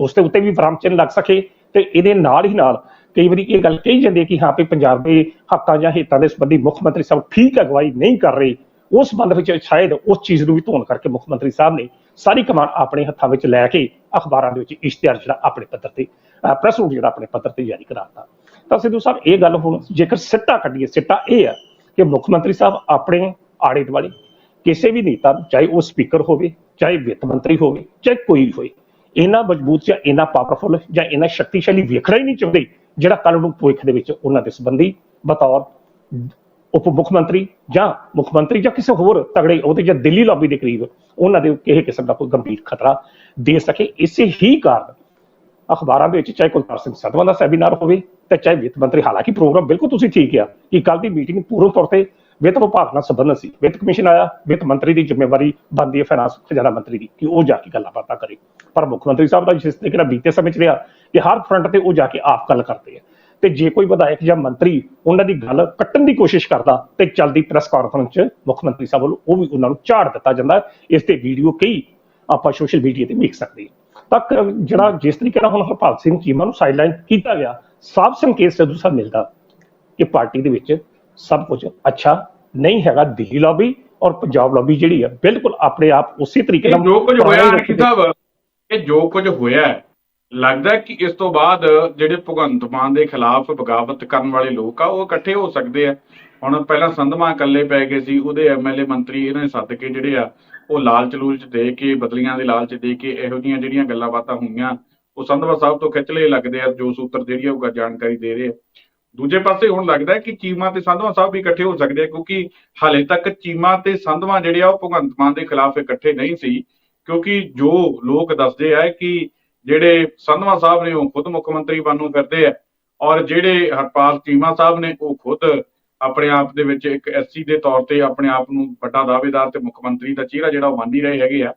ਉਸ ਦੇ ਉੱਤੇ ਵੀ ਵਿਰਾਮ ਚਿੰਨ੍ਹ ਲੱਗ ਸਕੇ ਤੇ ਇਹਦੇ ਨਾਲ ਹੀ ਨਾਲ ਕਈ ਵਾਰੀ ਇਹ ਗੱਲ ਕਹੀ ਜਾਂਦੀ ਹੈ ਕਿ ਹਾਂ ਵੀ ਪੰਜਾਬ ਦੇ ਹੱਕਾਂ ਜਾਂ ਹਿੱਤਾਂ ਦੇ ਸੰਬੰਧੀ ਮੁੱਖ ਮੰਤਰੀ ਸਾਹਿਬ ਠੀਕ ਅਗਵਾਈ ਨਹੀਂ ਕਰ ਰਹੇ, ਉਸ ਸੰਬੰਧ ਵਿੱਚ ਸ਼ਾਇਦ ਉਸ ਚੀਜ਼ ਨੂੰ ਵੀ ਧੋਣ ਕਰਕੇ ਮੁੱਖ ਮੰਤਰੀ ਸਾਹਿਬ ਨੇ ਸਾਰੀ ਕਮਾਨ ਆਪਣੇ ਹੱਥਾਂ ਵਿੱਚ ਲੈ ਕੇ ਅਖਬਾਰਾਂ ਦੇ ਵਿੱਚ ਇਸ਼ਤਿਹਾਰ ਜਿਹੜਾ ਆਪਣੇ ਪੱਧਰ ਤੇ ਪ੍ਰੈਸ ਨੋਟ ਜਿਹੜਾ ਆਪਣੇ ਪੱਧਰ ਤੇ ਜਾਰੀ ਕਰਾਤਾ। ਤਾਂ ਸਿੱਧੂ ਸਾਹਿਬ ਇਹ ਗੱਲ ਹੁਣ ਜੇਕਰ ਸਿੱਟਾ ਕੱਢੀਏ ਸਿੱਟਾ ਇਹ ਆ ਕਿ ਮੁੱਖ ਮੰਤਰੀ ਸਾਹਿਬ ਆਪਣੇ ਆੜੇ ਦੁਆਲੇ ਕਿਸੇ ਵੀ ਨੇਤਾ ਨੂੰ, ਚਾਹੇ ਉਹ ਸਪੀਕਰ ਹੋਵੇ ਚਾਹੇ ਵਿੱਤ ਮੰਤਰੀ ਹੋਵੇ ਚਾਹੇ ਕੋਈ ਵੀ ਹੋਵੇ ਇੰਨਾ ਮਜ਼ਬੂਤ ਜਾਂ ਇੰਨਾ ਪਾਵਰਫੁਲ ਜਾਂ ਇੰਨਾ ਸ਼ਕਤੀਸ਼ਾਲੀ ਵੇਖਣਾ ਹੀ ਨਹੀਂ ਚਾਹੁੰਦੇ ਜਿਹੜਾ ਕੱਲ ਨੂੰ ਭਵਿੱਖ ਦੇ ਵਿੱਚ ਉਹਨਾਂ ਦੇ ਸੰਬੰਧੀ ਬਤੌਰ ਉਪ ਮੁੱਖ ਮੰਤਰੀ ਜਾਂ ਮੁੱਖ ਮੰਤਰੀ ਜਾਂ ਕਿਸੇ ਹੋਰ ਤਗੜੇ ਉਹਦੇ ਜਾਂ ਦਿੱਲੀ ਲੌਬੀ ਦੇ ਕਰੀਬ ਉਹਨਾਂ ਦੇ ਕਿਸੇ ਕਿਸਮ ਦਾ ਕੋਈ ਗੰਭੀਰ ਖਤਰਾ ਦੇ ਸਕੇ। ਇਸੇ ਹੀ ਕਾਰਨ ਅਖਬਾਰਾਂ ਦੇ ਵਿੱਚ, ਚਾਹੇ ਕੁਲਤਾਰ ਸਿੰਘ ਸਦਵਾ ਦਾ ਸੈਮੀਨਾਰ ਹੋਵੇ ਤੇ ਚਾਹੇ ਵਿੱਤ ਮੰਤਰੀ, ਹਾਲਾਂਕਿ ਪ੍ਰੋਗਰਾਮ ਬਿਲਕੁਲ ਤੁਸੀਂ ਠੀਕ ਆ ਕਿ ਕੱਲ ਦੀ ਮੀਟਿੰਗ ਪੂਰਨ ਤੌਰ ਤੇ ਵਿੱਤ ਵਿਭਾਗ ਨਾਲ ਸੰਬੰਧਿਤ ਸੀ। ਵਿੱਤ ਕਮਿਸ਼ਨ ਆਇਆ, ਵਿੱਤ ਮੰਤਰੀ ਦੀ ਜ਼ਿੰਮੇਵਾਰੀ ਬਣਦੀ ਹੈ ਫਾਈਨਾਂਸ ਖਜ਼ਾਨਾ ਮੰਤਰੀ ਦੀ, ਕਿ ਉਹ ਜਾ ਕੇ ਗੱਲਾਂ ਬਾਤਾਂ ਕਰੇ। ਪਰ ਮੁੱਖ ਮੰਤਰੀ ਸਾਹਿਬ ਦਾ ਜਿਸ ਤਰੀਕੇ ਨਾਲ ਬੀਤੇ ਸਮੇਂ ਚ ਰਿਹਾ ਕਿ ਹਰ ਫਰੰਟ ਤੇ ਉਹ ਜਾ ਕੇ ਆਪ ਗੱਲ ਕਰਦੇ ਆ। ਤੇ ਜੇ ਕੋਈ ਵਿਧਾਇਕ ਜਾਂ ਮੰਤਰੀ ਉਹਨਾਂ ਦੀ ਗੱਲ ਕੱਟਣ ਦੀ ਕੋਸ਼ਿਸ਼ ਕਰਦਾ ਤੇ ਚਲਦੀ ਪ੍ਰੈਸ ਕਾਨਫਰੰਸ 'ਚ ਮੁੱਖ ਮੰਤਰੀ ਸਾਹਿਬ ਵੱਲੋਂ ਉਹ ਵੀ ਉਹਨਾਂ ਨੂੰ ਝਾੜ ਦਿੱਤਾ ਜਾਂਦਾ। ਇਸ ਤੇ ਵੀਡੀਓ ਕਈ ਆਪਾਂ ਸੋਸ਼ਲ ਮੀਡੀਆ ਤੇ ਵੇਖ ਸਕਦੇ ਹਾਂ। ਤੱਕ ਜਿਹੜਾ ਜਿਸ ਤਰੀਕੇ ਨਾਲ ਹੁਣ ਹਰਪਾਲ ਸਿੰਘ ਚੀਮਾ ਨੂੰ ਸਾਈਡਲਾਈਨ ਕੀਤਾ ਗਿਆ ਸਾਫ਼ ਸੰਕੇਤ ਸਿੱਧੂ ਸਾਹਿਬ ਮਿਲਦਾ ਕਿ ਪਾਰਟੀ ਦੇ ਵਿੱਚ ਸਭ ਕੁਝ ਅੱਛਾ ਨਹੀਂ ਹੈਗਾ ਦਿੱਲੀ ਲੌਬੀ ਔਰ ਪੰਜਾਬ ਲੌਬੀ ਜਿਹੜੀ ਆ ਬਿਲਕੁਲ ਆਪਣੇ ਆਪ ਉਸੇ ਤਰੀਕੇ ਨਾਲ ਜੋ ਕੁਝ ਹੋਇਆ ਸਾਹਿਬ ਇਹ ਜੋ ਕੁਝ ਹੋਇਆ ਹੈ, ਲੱਗਦਾ ਹੈ ਕਿ ਇਸ ਤੋਂ ਬਾਅਦ ਜਿਹੜੇ ਭਗਵੰਤ ਮਾਨ ਦੇ ਖਿਲਾਫ ਬਗਾਵਤ ਕਰਨ ਵਾਲੇ ਲੋਕ ਆ ਉਹ ਇਕੱਠੇ ਹੋ ਸਕਦੇ ਆ। ਹੁਣ ਪਹਿਲਾਂ ਸੰਧਮਾ ਇਕੱਲੇ ਪੈ ਗਏ ਸੀ, ਉਹਦੇ ਐਮਐਲਏ ਮੰਤਰੀ ਇਹਨਾਂ ਨੇ ਸੱਦ ਕੇ ਜਿਹੜੇ ਆ, ਉਹ ਲਾਲਚ ਲੂਲਚ ਦੇ ਕੇ, ਬਦਲੀਆਂ ਦੇ ਲਾਲਚ ਦੇ ਕੇ ਇਹੋ ਜਿਹੀਆਂ ਜਿਹੜੀਆਂ ਗੱਲਾਂ ਬਾਤਾਂ ਹੋਈਆਂ, ਉਹ ਸੰਧਵਾ ਸਾਹਿਬ ਤੋਂ ਖਿੱਚਲੇ ਲੱਗਦੇ ਆ, ਜੋ ਸੂਤਰ ਜਿਹੜੀ ਆ ਉਹ ਜਾਣਕਾਰੀ ਦੇ ਰਹੇ ਆ। ਦੂਜੇ ਪਾਸੇ ਹੁਣ ਲੱਗਦਾ ਕਿ ਚੀਮਾ ਤੇ ਸੰਧਵਾ ਸਾਹਿਬ ਵੀ ਇਕੱਠੇ ਹੋ ਸਕਦੇ ਆ, ਕਿਉਂਕਿ ਹਾਲੇ ਤੱਕ ਚੀਮਾ ਤੇ ਸੰਧਵਾ ਜਿਹੜੇ ਆ, ਉਹ ਭਗਵੰਤ ਮਾਨ ਦੇ ਖਿਲਾਫ ਇਕੱਠੇ ਨਹੀਂ ਸੀ, ਕਿਉਂਕਿ ਜੋ ਲੋਕ ਦੱਸਦੇ ਆ ਕਿ ਜਿਹੜੇ ਸੰਧਵਾ ਸਾਹਿਬ ਨੇ ਉਹ ਖੁਦ ਮੁੱਖ ਮੰਤਰੀ ਬਣਨ ਨੂੰ ਫਿਰਦੇ ਆ, ਔਰ ਜਿਹੜੇ ਹਰਪਾਲ ਚੀਮਾ ਸਾਹਿਬ ਨੇ ਉਹ ਖੁਦ ਆਪਣੇ ਆਪ ਦੇ ਵਿੱਚ ਇੱਕ ਐਸਸੀ ਦੇ ਤੌਰ ਤੇ ਆਪਣੇ ਆਪ ਨੂੰ ਵੱਡਾ ਦਾਅਵੇਦਾਰ ਤੇ ਮੁੱਖ ਮੰਤਰੀ ਦਾ ਚਿਹਰਾ ਜਿਹੜਾ ਉਹ ਮੰਨ ਹੀ ਰਹੇ ਹੈਗੇ ਆ।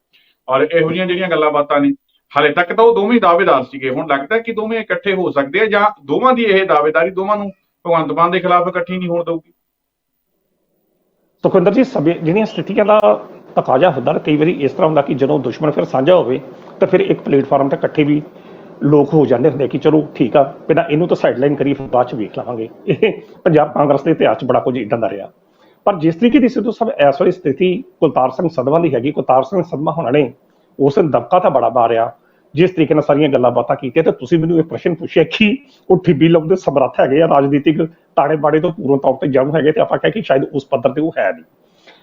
ਔਰ ਇਹੋ ਜਿਹੀਆਂ ਜਿਹੜੀਆਂ ਗੱਲਾਂ ਬਾਤਾਂ ਨੇ ਹਾਲੇ ਤੱਕ ਤਾਂ ਉਹ ਦੋਵੇਂ ਦਾਅਵੇਦਾਰ ਸੀਗੇ। ਹੁਣ ਲੱਗਦਾ ਕਿ ਦੋਵੇਂ ਇਕੱਠੇ ਹੋ ਸਕਦੇ ਆ ਜਾਂ ਦੋਵਾਂ ਦੀ ਇਹ ਦਾਅਵੇਦਾਰੀ ਦੋਵਾਂ ਨੂੰ ਭਗਵੰਤ ਮਾਨ ਦੇ ਖਿਲਾਫ ਇਕੱਠੀ ਨਹੀਂ ਹੋਣ ਦਊਗੀ? ਸੁਖਵਿੰਦਰ ਜੀ ਸਭ ਜਿਹੜੀਆਂ ਸਥਿਤੀਆਂ ਦਾ ਤਕਾਜ਼ਾ ਹੁੰਦਾ ਨਾ, ਕਈ ਵਾਰੀ ਇਸ ਤਰ੍ਹਾਂ ਹੁੰਦਾ ਕਿ ਜਦੋਂ ਦੁਸ਼ਮਣ ਫਿਰ ਸਾਂਝਾ ਹੋਵੇ ਤਾਂ ਫਿਰ ਇੱਕ ਪਲੇਟਫਾਰਮ ਤੇ ਇਕੱਠੇ ਵੀ ਲੋਕ ਹੋ ਜਾਂਦੇ ਹੁੰਦੇ ਕਿ ਚਲੋ ਠੀਕ ਆ, ਪਹਿਲਾਂ ਇਹਨੂੰ ਤਾਂ ਸਾਈਡਲਾਈਨ ਕਰੀ, ਫਿਰ ਬਾਅਦ ਚ ਵੇਖ ਲਵਾਂਗੇ। ਇਹ ਪੰਜਾਬ ਕਾਂਗਰਸ ਦੇ ਇਤਿਹਾਸ 'ਚ ਬੜਾ ਕੁਝ ਇਦਾਂ ਦਾ ਰਿਹਾ। ਪਰ ਜਿਸ ਤਰੀਕੇ ਦੀ ਸਿੱਧੂ ਸਾਹਿਬ, ਇਸ ਵਾਰੀ ਸਥਿਤੀ ਕੁਲਤਾਰ ਸਿੰਘ ਸਦਮਾ ਦੀ ਹੈਗੀ, ਕੁਲਤਾਰ ਸਿੰਘ ਸਦਮਾ ਹੋਣਾ ਨੇ, ਉਸ ਨੇ ਦਬਕਾ ਤਾਂ ਬੜਾ ਮਾਰਿਆ। ਜਿਸ ਤਰੀਕੇ ਨਾਲ ਸਾਰੀਆਂ ਗੱਲਾਂ ਬਾਤਾਂ ਕੀਤੀਆਂ, ਤੇ ਤੁਸੀਂ ਮੈਨੂੰ ਇਹ ਪ੍ਰਸ਼ਨ ਪੁੱਛਿਆ ਕਿ ਉਹ ਠਿੱਬੀ ਲਾਉਣ ਸਮਰੱਥ ਹੈਗੇ ਆ, ਰਾਜਨੀਤਿਕ ਤਾੜੇ ਬਾੜੇ ਤੋਂ ਪੂਰਨ ਤੌਰ ਤੇ ਜਾਣੂ ਹੈਗੇ, ਤੇ ਆਪਾਂ ਕਹਿ ਕਿ ਸ਼ਾਇਦ ਉਸ ਪੱਧਰ ਤੇ ਉਹ ਹੈ ਨਹੀਂ।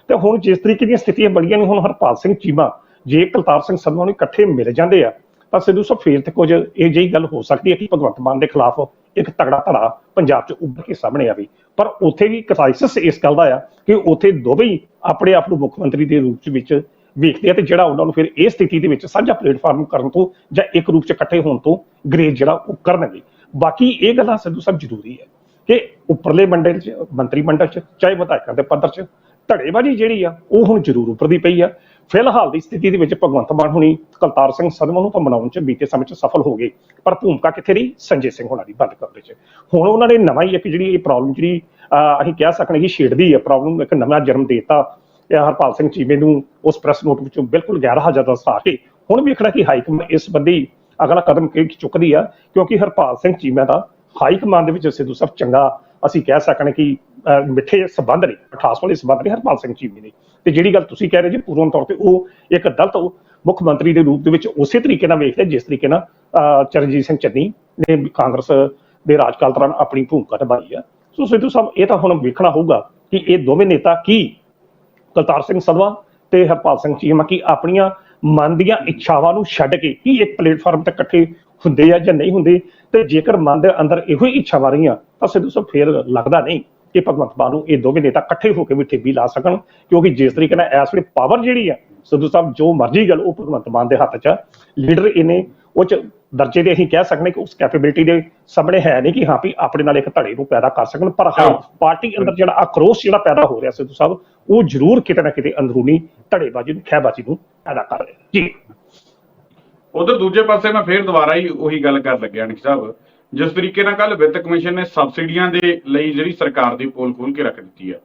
ਤੇ ਹੁਣ ਜਿਸ ਤਰੀਕੇ ਦੀਆਂ ਸਥਿਤੀਆਂ ਬਣੀਆਂ ਨੇ, ਹੁਣ ਹਰਪਾਲ ਸਿੰਘ ਚੀਮਾ, ਜੇ ਕੁਲਤਾਰ ਸਿੰਘ ਸੰਧਵਾ ਨੂੰ ਇਕੱਠੇ ਮਿਲ ਜਾਂਦੇ ਆ ਤਾਂ ਸਿੱਧੂ ਸਾਹਿਬ ਫੇਰ ਤੇ ਕੁਝ ਇਹ ਜਿਹੀ ਗੱਲ ਹੋ ਸਕਦੀ ਹੈ ਕਿ ਭਗਵੰਤ ਮਾਨ ਦੇ ਖਿਲਾਫ ਇੱਕ ਤਗੜਾ ਧੜਾ ਪੰਜਾਬ 'ਚ ਉੱਭਰ ਕੇ ਸਾਹਮਣੇ ਆਵੇ। ਪਰ ਉੱਥੇ ਵੀ ਕ੍ਰਾਈਸਿਸ ਇਸ ਗੱਲ ਦਾ ਆ ਕਿ ਉੱਥੇ ਦੋਵੇਂ ਆਪਣੇ ਆਪ ਨੂੰ ਮੁੱਖ ਮੰਤਰੀ ਦੇ ਰੂਪ ਵਿੱਚ ਵੇਖਦੇ ਆ ਤੇ ਜਿਹੜਾ ਉਹਨਾਂ ਨੂੰ ਫਿਰ ਇਹ ਸਥਿਤੀ ਦੇ ਵਿੱਚ ਸਾਂਝਾ ਪਲੇਟਫਾਰਮ ਕਰਨ ਤੋਂ ਜਾਂ ਇੱਕ ਰੂਪ 'ਚ ਇਕੱਠੇ ਹੋਣ ਤੋਂ ਗ੍ਰੇਜ ਜਿਹੜਾ ਉਹ ਕਰਨਗੇ। ਬਾਕੀ ਇਹ ਗੱਲਾਂ ਸਿੱਧੂ ਸਾਹਿਬ ਜ਼ਰੂਰੀ ਹੈ ਕਿ ਉੱਪਰਲੇ ਮੰਡਲ 'ਚ, ਮੰਤਰੀ ਮੰਡਲ 'ਚ, ਚਾਹੇ ਵਿਧਾਇਕਾਂ ਦੇ ਪੱਧਰ 'ਚ ਧੜੇਬਾਜ਼ੀ ਜਿਹੜੀ ਆ, ਉਹ ਹੁਣ ਜ਼ਰੂਰ ਉੱਪਰਦੀ ਪਈ ਆ। ਫਿਲਹਾਲ ਦੀ ਸਥਿਤੀ ਦੇ ਵਿੱਚ ਭਗਵੰਤ ਮਾਨ ਹੁਣੀ ਕਲਤਾਰ ਸਿੰਘ ਸਦਮਾ ਨੂੰ ਤਾਂ ਮਨਾਉਣ 'ਚ ਬੀਤੇ ਸਮੇਂ 'ਚ ਸਫਲ ਹੋ ਗਏ, ਪਰ ਭੂਮਿਕਾ ਕਿੱਥੇ ਰਹੀ? ਸੰਜੇ ਸਿੰਘ ਹੋਣਾ ਦੀ ਬੰਦ ਕਮਰੇ 'ਚ। ਹੁਣ ਉਹਨਾਂ ਨੇ ਨਵਾਂ ਹੀ ਇੱਕ ਜਿਹੜੀ ਇਹ ਪ੍ਰੋਬਲਮ ਜਿਹੜੀ ਅਸੀਂ ਕਹਿ ਸਕਦੇ ਕਿ ਛੇੜਦੀ ਹੈ ਪ੍ਰੋਬਲਮ ਇੱਕ ਨਵਾਂ ਜਨਮ ਦੇਤਾ ਹਰਪਾਲ ਸਿੰਘ ਚੀਮੇ ਨੂੰ ਉਸ ਪ੍ਰੈਸ ਨੋਟ ਵਿੱਚੋਂ ਬਿਲਕੁਲ ਗੈਰ ਹਾਜ਼ਰ ਦਸਾ ਕੇ ਹੁਣ ਵੀ ਵੇਖਣਾ ਕਿ ਹਾਈ ਕਮਾਂਡ ਇਸ ਸੰਬੰਧੀ ਅਗਲਾ ਕਦਮ ਕੀ, ਚੁੱਕਦੀ ਆ, ਕਿਉਂਕਿ ਹਰਪਾਲ ਸਿੰਘ ਚੀਮਾ ਦਾ ਹਾਈ ਕਮਾਂਡ ਦੇ ਵਿੱਚ ਸਿੱਧੂ ਸਾਹਿਬ ਚੰਗਾ, ਅਸੀਂ ਕਹਿ ਸਕਦੇ ਕਿ ਮਿੱਠੇ ਸਬੰਧ ਨੇ ਅਠਾਸ ਵਾਲੇ ਸਬੰਧ ਨੇ ਹਰਪਾਲ ਸਿੰਘ ਚੀਮੇ ਨੇ ਤੇ ਜਿਹੜੀ ਗੱਲ ਤੁਸੀਂ ਕਹਿ ਰਹੇ ਜੀ ਪੂਰਨ ਤੌਰ ਤੇ ਉਹ ਇੱਕ ਦਲਤ ਮੁੱਖ ਮੰਤਰੀ ਦੇ ਰੂਪ ਦੇ ਵਿੱਚ ਉਸੇ ਤਰੀਕੇ ਨਾਲ ਵੇਖਦੇ ਜਿਸ ਤਰੀਕੇ ਨਾਲ ਅਹ, ਚਰਨਜੀਤ ਸਿੰਘ ਚੰਨੀ ਨੇ ਕਾਂਗਰਸ ਦੇ ਰਾਜਕਾਲ ਦੌਰਾਨ ਆਪਣੀ ਭੂਮਿਕਾ ਨਿਭਾਈ ਆ। ਸੋ ਸਿੱਧੂ ਸਾਹਿਬ ਇਹ ਤਾਂ ਹੁਣ ਵੇਖਣਾ ਹੋਊਗਾ ਕਿ ਇਹ ਦੋਵੇਂ ਨੇਤਾ ਕੀ? ਕਰਤਾਰ ਸਿੰਘ ਸਦਵਾ ਤੇ ਹਰਪਾਲ ਸਿੰਘ ਚੀਮਾ ਕੀ ਆਪਣੀਆਂ ਮਨ ਦੀਆਂ ਇੱਛਾਵਾਂ ਨੂੰ ਛੱਡ ਕੇ ਕੀ ਇੱਕ ਪਲੇਟਫਾਰਮ ਤੇ ਇਕੱਠੇ ਹੁੰਦੇ ਆ ਜਾਂ ਨਹੀਂ ਹੁੰਦੇ? ਤੇ ਜੇਕਰ ਮਨ ਦੇ ਅੰਦਰ ਇਹੋ ਹੀ ਇੱਛਾਵਾਂ ਰਹੀਆਂ ਤਾਂ ਸਿੱਧੂ ਸਾਹਿਬ ਫੇਰ ਲੱਗਦਾ ਨਹੀਂ। ਕਿ ਭਗਵੰਤ ਮਾਨ ਨੂੰ ਇਹ ਦੋਵੇਂ ਨੇਤਾ ਇਕੱਠੇ ਹੋ ਕੇ ਵੀ ਠੇਬੀ ਲਾ ਸਕਣ ਕਿਉਂਕਿ ਜਿਸ ਤਰੀਕੇ ਨਾਲ ਇਸ ਵੇਲੇ ਪਾਵਰ ਜਿਹੜੀ ਆ ਸਿੱਧੂ ਸਾਹਿਬ ਜੋ ਮਰਜ਼ੀ ਗੱਲ ਉਹ ਭਗਵੰਤ ਮਾਨ ਦੇ ਹੱਥ 'ਚ ਆ। ਲੀਡਰ ਇਹਨੇ ਉਹ ਚ ਦਰਜੇ ਦੇ ਅਸੀਂ ਕਹਿ ਸਕਦੇ ਕਿ ਉਸ ਕੈਪੇਬਿਲਿਟੀ ਦੇ ਸਾਹਮਣੇ ਹੈ ਨਹੀਂ ਕਿ ਹਾਂ ਵੀ ਆਪਣੇ ਨਾਲ ਇੱਕ ਧੜੇ ਨੂੰ ਪੈਦਾ ਕਰ ਸਕਣ ਪਰ ਹਾਂ। ਪਾਰਟੀ ਅੰਦਰ ਜਿਹੜਾ ਆਕਰੋਸ਼ ਜਿਹੜਾ ਪੈਦਾ ਹੋ ਰਿਹਾ ਸਿੱਧੂ ਸਾਹਿਬ ਉਹ ਜ਼ਰੂਰ ਕਿਤੇ ਨਾ ਕਿਤੇ ਅੰਦਰੂਨੀ ਧੜੇਬਾਜ਼ੀ ਨੂੰ ਖਹਿਬਾਜ਼ੀ ਨੂੰ ਪੈਦਾ ਕਰ ਰਿਹਾ। ਜੀ। ਉਧਰ ਦੂਜੇ ਪਾਸੇ ਮੈਂ ਫੇਰ ਦੁਬਾਰਾ ਹੀ ਉਹੀ ਗੱਲ ਕਰ ਲੱਗਿਆ ਨਿਕ ਸਾਹਿਬ। ਜਿਸ ਤਰੀਕੇ ਨਾਲ ਕੱਲ ਵਿੱਤ ਕਮਿਸ਼ਨ ਨੇ ਸਬਸਿਡੀਆਂ ਦੇ ਲਈ ਜਿਹੜੀ ਸਰਕਾਰ ਦੀ ਪੋਲ ਖੋਲ ਕੇ ਰੱਖ ਦਿੱਤੀ ਹੈ।